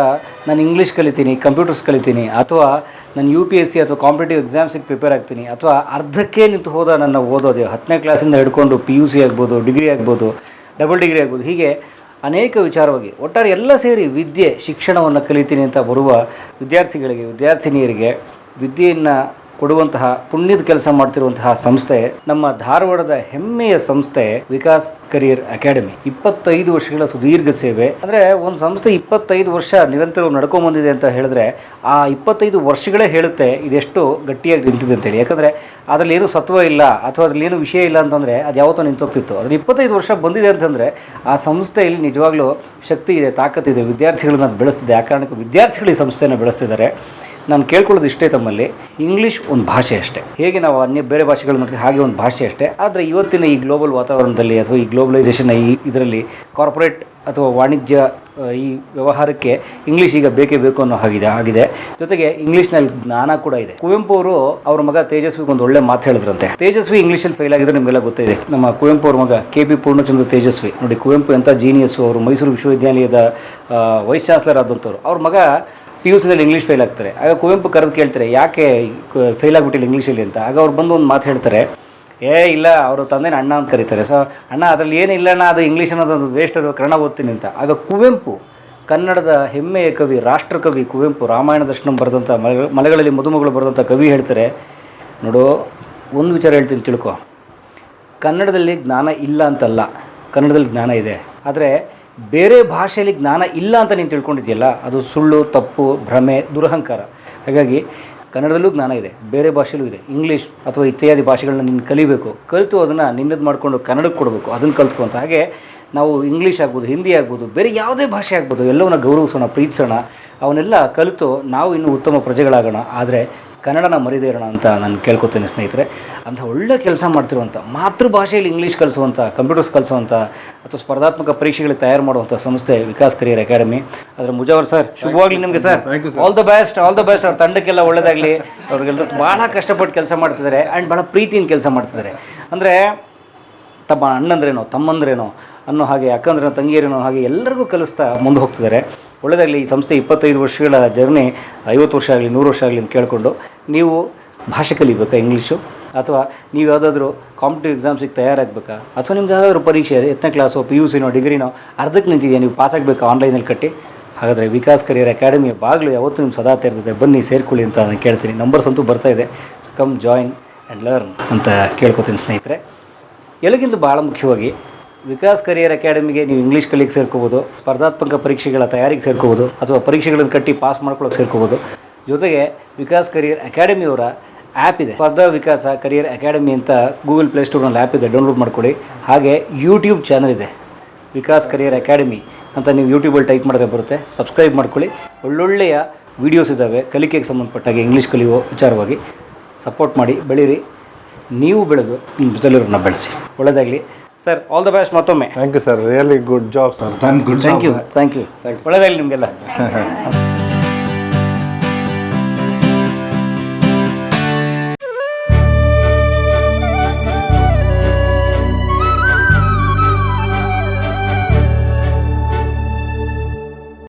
ನಾನು ಇಂಗ್ಲೀಷ್ ಕಲಿತೀನಿ ಕಂಪ್ಯೂಟರ್ಸ್ ಕಲಿತೀನಿ ಅಥವಾ ನಾನು ಯು ಪಿ ಎಸ್ ಸಿ ಅಥವಾ ಕಾಂಪಿಟೇಟಿವ್ ಎಕ್ಸಾಮ್ಸಿಗೆ ಪ್ರಿಪೇರ್ ಆಗ್ತೀನಿ ಅಥವಾ ಅರ್ಧಕ್ಕೆ ನಿಂತು ಹೋದ ನನ್ನ ಓದೋದೇ ಹತ್ತನೇ ಕ್ಲಾಸಿಂದ ಹಿಡ್ಕೊಂಡು ಪಿ ಯು ಸಿ ಆಗ್ಬೋದು ಡಿಗ್ರಿ ಆಗ್ಬೋದು ಡಬಲ್ ಡಿಗ್ರಿ ಆಗ್ಬೋದು ಹೀಗೆ ಅನೇಕ ವಿಚಾರವಾಗಿ ಒಟ್ಟಾರೆ ಎಲ್ಲ ಸೇರಿ ವಿದ್ಯೆ ಶಿಕ್ಷಣವನ್ನು ಕಲಿತೀನಿ ಅಂತ ಬರುವ ವಿದ್ಯಾರ್ಥಿಗಳಿಗೆ ವಿದ್ಯಾರ್ಥಿನಿಯರಿಗೆ ವಿದ್ಯೆಯನ್ನು ಕೊಡುವಂತಹ ಪುಣ್ಯದ ಕೆಲಸ ಮಾಡ್ತಿರುವಂತಹ ಸಂಸ್ಥೆ ನಮ್ಮ ಧಾರವಾಡದ ಹೆಮ್ಮೆಯ ಸಂಸ್ಥೆ ವಿಕಾಸ್ ಕರಿಯರ್ ಅಕಾಡೆಮಿ. ಇಪ್ಪತ್ತೈದು ವರ್ಷಗಳ ಸುದೀರ್ಘ ಸೇವೆ. ಅಂದ್ರೆ ಒಂದು ಸಂಸ್ಥೆ ಇಪ್ಪತ್ತೈದು ವರ್ಷ ನಿರಂತರ ನಡ್ಕೊಂಡ್ ಬಂದಿದೆ ಅಂತ ಹೇಳಿದ್ರೆ ಆ ಇಪ್ಪತ್ತೈದು ವರ್ಷಗಳೇ ಹೇಳುತ್ತೆ ಇದೆಷ್ಟು ಗಟ್ಟಿಯಾಗಿ ನಿಂತಿದೆ ಅಂತೇಳಿ. ಯಾಕಂದ್ರೆ ಅದರಲ್ಲಿ ಏನು ಸತ್ವ ಇಲ್ಲ ಅಥವಾ ಅದರಲ್ಲಿ ಏನು ವಿಷಯ ಇಲ್ಲ ಅಂತಂದ್ರೆ ಅದು ಯಾವತ್ತೋ ನಿಂತೋಗ್ತಿತ್ತು. ಅದ್ರ ಇಪ್ಪತ್ತೈದು ವರ್ಷ ಬಂದಿದೆ ಅಂತಂದ್ರೆ ಆ ಸಂಸ್ಥೆಯಲ್ಲಿ ನಿಜವಾಗ್ಲೂ ಶಕ್ತಿ ಇದೆ ತಾಕತ್ತಿದೆ ವಿದ್ಯಾರ್ಥಿಗಳನ್ನ ಬೆಳೆಸ್ತಿದೆ. ಆ ಕಾರಣಕ್ಕೆ ವಿದ್ಯಾರ್ಥಿಗಳು ಈ ಸಂಸ್ಥೆಯನ್ನು ಬೆಳೆಸ್ತಿದ್ದಾರೆ. ನಾನು ಕೇಳ್ಕೊಳ್ಳೋದು ಇಷ್ಟೇ ತಮ್ಮಲ್ಲಿ ಇಂಗ್ಲೀಷ್ ಒಂದು ಭಾಷೆ ಅಷ್ಟೇ. ಹೇಗೆ ನಾವು ಅನ್ಯ ಬೇರೆ ಭಾಷೆಗಳು ನೋಡ್ತೀವಿ ಹಾಗೆ ಒಂದು ಭಾಷೆ ಅಷ್ಟೇ. ಆದರೆ ಇವತ್ತಿನ ಈ ಗ್ಲೋಬಲ್ ವಾತಾವರಣದಲ್ಲಿ ಅಥವಾ ಈ ಗ್ಲೋಬಲೈಸೇಷನ್ ಈ ಇದರಲ್ಲಿ ಕಾರ್ಪೊರೇಟ್ ಅಥವಾ ವಾಣಿಜ್ಯ ಈ ವ್ಯವಹಾರಕ್ಕೆ ಇಂಗ್ಲೀಷ್ ಈಗ ಬೇಕೇ ಬೇಕು ಅನ್ನೋ ಹಾಗಿದೆ, ಆಗಿದೆ. ಜೊತೆಗೆ ಇಂಗ್ಲೀಷ್ನಲ್ಲಿ ಜ್ಞಾನ ಕೂಡ ಇದೆ. ಕುವೆಂಪು ಅವರು ಅವ್ರ ಮಗ ತೇಜಸ್ವಿಗೆ ಒಂದು ಒಳ್ಳೆ ಮಾತು ಹೇಳಿದ್ರಂತೆ. ತೇಜಸ್ವಿ ಇಂಗ್ಲೀಷಲ್ಲಿ ಫೇಲ್ ಆಗಿದ್ರೆ ನಿಮಗೆಲ್ಲ ಗೊತ್ತಿದೆ. ನಮ್ಮ ಕುವೆಂಪು ಅವ್ರ ಮಗ ಕೆ ಪಿ ಪೂರ್ಣಚಂದ್ರ ತೇಜಸ್ವಿ. ನೋಡಿ, ಕುವೆಂಪು ಎಂಥ ಜೀನಿಯಸ್ಸು ಅವರು. ಮೈಸೂರು ವಿಶ್ವವಿದ್ಯಾಲಯದ ವೈಸ್ ಚಾನ್ಸಲರ್ ಆದಂಥವ್ರು. ಅವ್ರ ಮಗ ಪಿ ಯು ಸಿದಲ್ಲಿ ಇಂಗ್ಲೀಷ್ ಫೇಲ್ ಆಗ್ತಾರೆ. ಆಗ ಕುವೆಂಪು ಕರೆದು ಕೇಳ್ತಾರೆ, ಯಾಕೆ ಫೇಲ್ ಆಗಿಬಿಟ್ಟಿಲ್ಲ ಇಂಗ್ಲೀಷಲ್ಲಿ ಅಂತ? ಆಗ ಅವ್ರು ಬಂದು ಒಂದು ಮಾತು ಹೇಳ್ತಾರೆ, ಏ, ಇಲ್ಲ, ಅವರು ತಂದೆನ ಅಣ್ಣ ಅಂತ ಕರೀತಾರೆ. ಸೊ ಅಣ್ಣ, ಅದರಲ್ಲಿ ಏನಿಲ್ಲ ಅಣ್ಣ, ಅದು ಇಂಗ್ಲೀಷ್ ಅನ್ನೋದು ವೇಸ್ಟ್ ಅದು, ಕನ್ನಡ ಓದ್ತೀನಿ ಅಂತ. ಆಗ ಕುವೆಂಪು, ಕನ್ನಡದ ಹೆಮ್ಮೆಯ ಕವಿ ರಾಷ್ಟ್ರಕವಿ ಕುವೆಂಪು, ರಾಮಾಯಣ ದರ್ಶನಂ ಬರೆದಂಥ ಮಲೆ ಮಲೆಗಳಲ್ಲಿ ಮದುಮಗಳು ಬರೆದಂಥ ಕವಿ ಹೇಳ್ತಾರೆ. ನೋಡು, ಒಂದು ವಿಚಾರ ಹೇಳ್ತೀನಿ ತಿಳ್ಕೊ. ಕನ್ನಡದಲ್ಲಿ ಜ್ಞಾನ ಇಲ್ಲ ಅಂತಲ್ಲ, ಕನ್ನಡದಲ್ಲಿ ಜ್ಞಾನ ಇದೆ. ಆದರೆ ಬೇರೆ ಭಾಷೆಯಲ್ಲಿ ಜ್ಞಾನ ಇಲ್ಲ ಅಂತ ನೀನು ತಿಳ್ಕೊಂಡಿದ್ದೀಯಲ್ಲ, ಅದು ಸುಳ್ಳು, ತಪ್ಪು, ಭ್ರಮೆ, ದುರಹಂಕಾರ. ಹಾಗಾಗಿ ಕನ್ನಡದಲ್ಲೂ ಜ್ಞಾನ ಇದೆ, ಬೇರೆ ಭಾಷೆಯಲ್ಲೂ ಇದೆ. ಇಂಗ್ಲೀಷ್ ಅಥವಾ ಇತ್ಯಾದಿ ಭಾಷೆಗಳನ್ನ ನೀನು ಕಲಿಬೇಕು, ಕಲಿತು ಅದನ್ನು ನಿನ್ನದು ಮಾಡಿಕೊಂಡು ಕನ್ನಡಕ್ಕೆ ಕೊಡಬೇಕು, ಅದನ್ನು ಕಲ್ತ್ಕೊಂತ ಹಾಗೆ ನಾವು ಇಂಗ್ಲೀಷ್ ಆಗ್ಬೋದು ಹಿಂದಿ ಆಗ್ಬೋದು, ಬೇರೆ ಯಾವುದೇ ಭಾಷೆ ಆಗ್ಬೋದು, ಎಲ್ಲವನ್ನ ಗೌರವಿಸೋಣ, ಪ್ರೀತಿಸೋಣ, ಅವನ್ನೆಲ್ಲ ಕಲಿತು ನಾವು ಇನ್ನೂ ಉತ್ತಮ ಪ್ರಜೆಗಳಾಗೋಣ. ಆದರೆ ಕನ್ನಡನ ಮರಿದೇ ಇರೋಣ ಅಂತ ನಾನು ಕೇಳ್ಕೊತೇನೆ ಸ್ನೇಹಿತರೆ. ಅಂಥ ಒಳ್ಳೆ ಕೆಲಸ ಮಾಡ್ತಿರುವಂಥ ಮಾತೃಭಾಷೆಯಲ್ಲಿ ಇಂಗ್ಲೀಷ್ ಕಲಿಸುವಂಥ ಕಂಪ್ಯೂಟರ್ಸ್ ಕಲಿಸುವಂಥ ಅಥವಾ ಸ್ಪರ್ಧಾತ್ಮಕ ಪರೀಕ್ಷೆಗಳಿಗೆ ತಯಾರು ಮಾಡುವಂಥ ಸಂಸ್ಥೆ ವಿಕಾಸ್ ಕರಿಯರ್ ಅಕಾಡೆಮಿ. ಅದರ ಮುಜಾವರ್ ಸರ್ ಶುಭವಾಗಲಿ ನಿಮಗೆ sir. All the best all the best ಅವ್ರ ತಂಡಕ್ಕೆಲ್ಲ ಒಳ್ಳೆಯದಾಗಲಿ ಅವ್ರಿಗೆಲ್ಲರೂ ಭಾಳ ಕಷ್ಟಪಟ್ಟು ಕೆಲಸ ಮಾಡ್ತಿದ್ದಾರೆ. ಆ್ಯಂಡ್ ಭಾಳ ಪ್ರೀತಿಯಿಂದ ಕೆಲಸ ಮಾಡ್ತಿದ್ದಾರೆ. ಅಂದರೆ ತಮ್ಮ ಅಣ್ಣಂದ್ರೇನೋ ತಮ್ಮಂದ್ರೇನೋ ಅನ್ನೋ ಹಾಗೆ ಅಕ್ಕಂದ್ರೆ ತಂಗಿಯರು ಅನ್ನೋ ಹಾಗೆ ಎಲ್ಲರಿಗೂ ಕಲಿಸ್ತಾ ಮುಂದೆ ಹೋಗ್ತಿದ್ದಾರೆ. ಒಳ್ಳೆಯದಾಗಲಿ ಈ ಸಂಸ್ಥೆ ಇಪ್ಪತ್ತೈದು ವರ್ಷಗಳ ಜರ್ನಿ, ಐವತ್ತು ವರ್ಷ ಆಗಲಿ, ನೂರು ವರ್ಷ ಆಗಲಿ ಅಂತ ಕೇಳಿಕೊಂಡು, ನೀವು ಭಾಷೆ ಕಲಿಬೇಕಾ, ಇಂಗ್ಲೀಷು? ಅಥವಾ ನೀವು ಯಾವುದಾದ್ರೂ ಕಾಂಪಿಟೇಟಿವ್ ಎಕ್ಸಾಮ್ಸಿಗೆ ತಯಾರಾಗಬೇಕಾ? ಅಥವಾ ನಿಮ್ದು ಯಾವುದಾದ್ರೂ ಪರೀಕ್ಷೆ, ಎತ್ತನೇ ಕ್ಲಾಸೋ ಪಿ ಯು ಸಿನೋ ಡಿಗ್ರಿನೋ ಅರ್ಧಕ್ಕೆ ನಿಂತಿದೆಯಾ, ನೀವು ಪಾಸ್ ಆಗಬೇಕಾ ಆನ್ಲೈನಲ್ಲಿ ಕಟ್ಟಿ? ಹಾಗಾದರೆ ವಿಕಾಸ್ ಕರಿಯರ್ ಅಕಾಡೆಮಿಯ ಬಾಗಿಲು ಯಾವತ್ತೂ ನಿಮ್ಮ ಸದಾ ತೆರೆದಿದೆ. ಬನ್ನಿ, ಸೇರ್ಕೊಳ್ಳಿ ಅಂತ ನಾನು ಕೇಳ್ತೀನಿ. ನಂಬರ್ಸ್ ಅಂತೂ ಬರ್ತಾ ಇದೆ. ಕಮ್ ಜಾಯಿನ್ ಆ್ಯಂಡ್ ಲರ್ನ್ ಅಂತ ಕೇಳ್ಕೊತೀನಿ ಸ್ನೇಹಿತರೆ. ಎಲ್ಲಕ್ಕಿಂತ ಭಾಳ ಮುಖ್ಯವಾಗಿ ವಿಕಾಸ್ ಕರಿಯರ್ ಅಕಾಡೆಮಿಗೆ ನೀವು ಇಂಗ್ಲೀಷ್ ಕಲಿಕೆ ಸೇರ್ಕೋಬೋದು, ಸ್ಪರ್ಧಾತ್ಮಕ ಪರೀಕ್ಷೆಗಳ ತಯಾರಿಗೆ ಸೇರ್ಕೋಬೋದು, ಅಥವಾ ಪರೀಕ್ಷೆಗಳನ್ನು ಕಟ್ಟಿ ಪಾಸ್ ಮಾಡ್ಕೊಳ್ಳೋಕೆ ಸೇರ್ಕೋಬೋದು. ಜೊತೆಗೆ ವಿಕಾಸ್ ಕರಿಯರ್ ಅಕಾಡೆಮಿಯವರ ಆ್ಯಪ್ ಇದೆ. ಸ್ಪರ್ಧಾ ವಿಕಾಸ ಕರಿಯರ್ ಅಕಾಡೆಮಿ ಅಂತ ಗೂಗಲ್ ಪ್ಲೇಸ್ಟೋರ್ನಲ್ಲಿ ಆ್ಯಪ್ ಇದೆ. ಡೌನ್ಲೋಡ್ ಮಾಡ್ಕೊಳ್ಳಿ. ಹಾಗೆ ಯೂಟ್ಯೂಬ್ ಚಾನಲ್ ಇದೆ. ವಿಕಾಸ್ ಕರಿಯರ್ ಅಕಾಡೆಮಿ ಅಂತ ನೀವು ಯೂಟ್ಯೂಬಲ್ಲಿ ಟೈಪ್ ಮಾಡಿದ್ರೆ ಬರುತ್ತೆ. ಸಬ್ಸ್ಕ್ರೈಬ್ ಮಾಡ್ಕೊಳ್ಳಿ. ಒಳ್ಳೊಳ್ಳೆಯ ವೀಡಿಯೋಸ್ ಇದ್ದಾವೆ. ಕಲಿಕೆಗೆ ಸಂಬಂಧಪಟ್ಟಾಗೆ ಇಂಗ್ಲೀಷ್ ಕಲಿಯುವ ವಿಚಾರವಾಗಿ. ಸಪೋರ್ಟ್ ಮಾಡಿ. ಬೆಳೀರಿ. ನೀವು ಬೆಳೆದು ನಿಮ್ಮ ಜೊತೆಲಿರೋರನ್ನ ಬೆಳೆಸಿ. ಒಳ್ಳೆಯದಾಗಲಿ ಸರ್ ಆಲ್ ದ ಬೆಸ್ಟ್ ಮತ್ತೊಮ್ಮೆ. Thank you sir really good job sir Done good thank you. Thank you ಒಳ್ಳೆಯದಾಗಲಿ ನಿಮಗೆಲ್ಲ.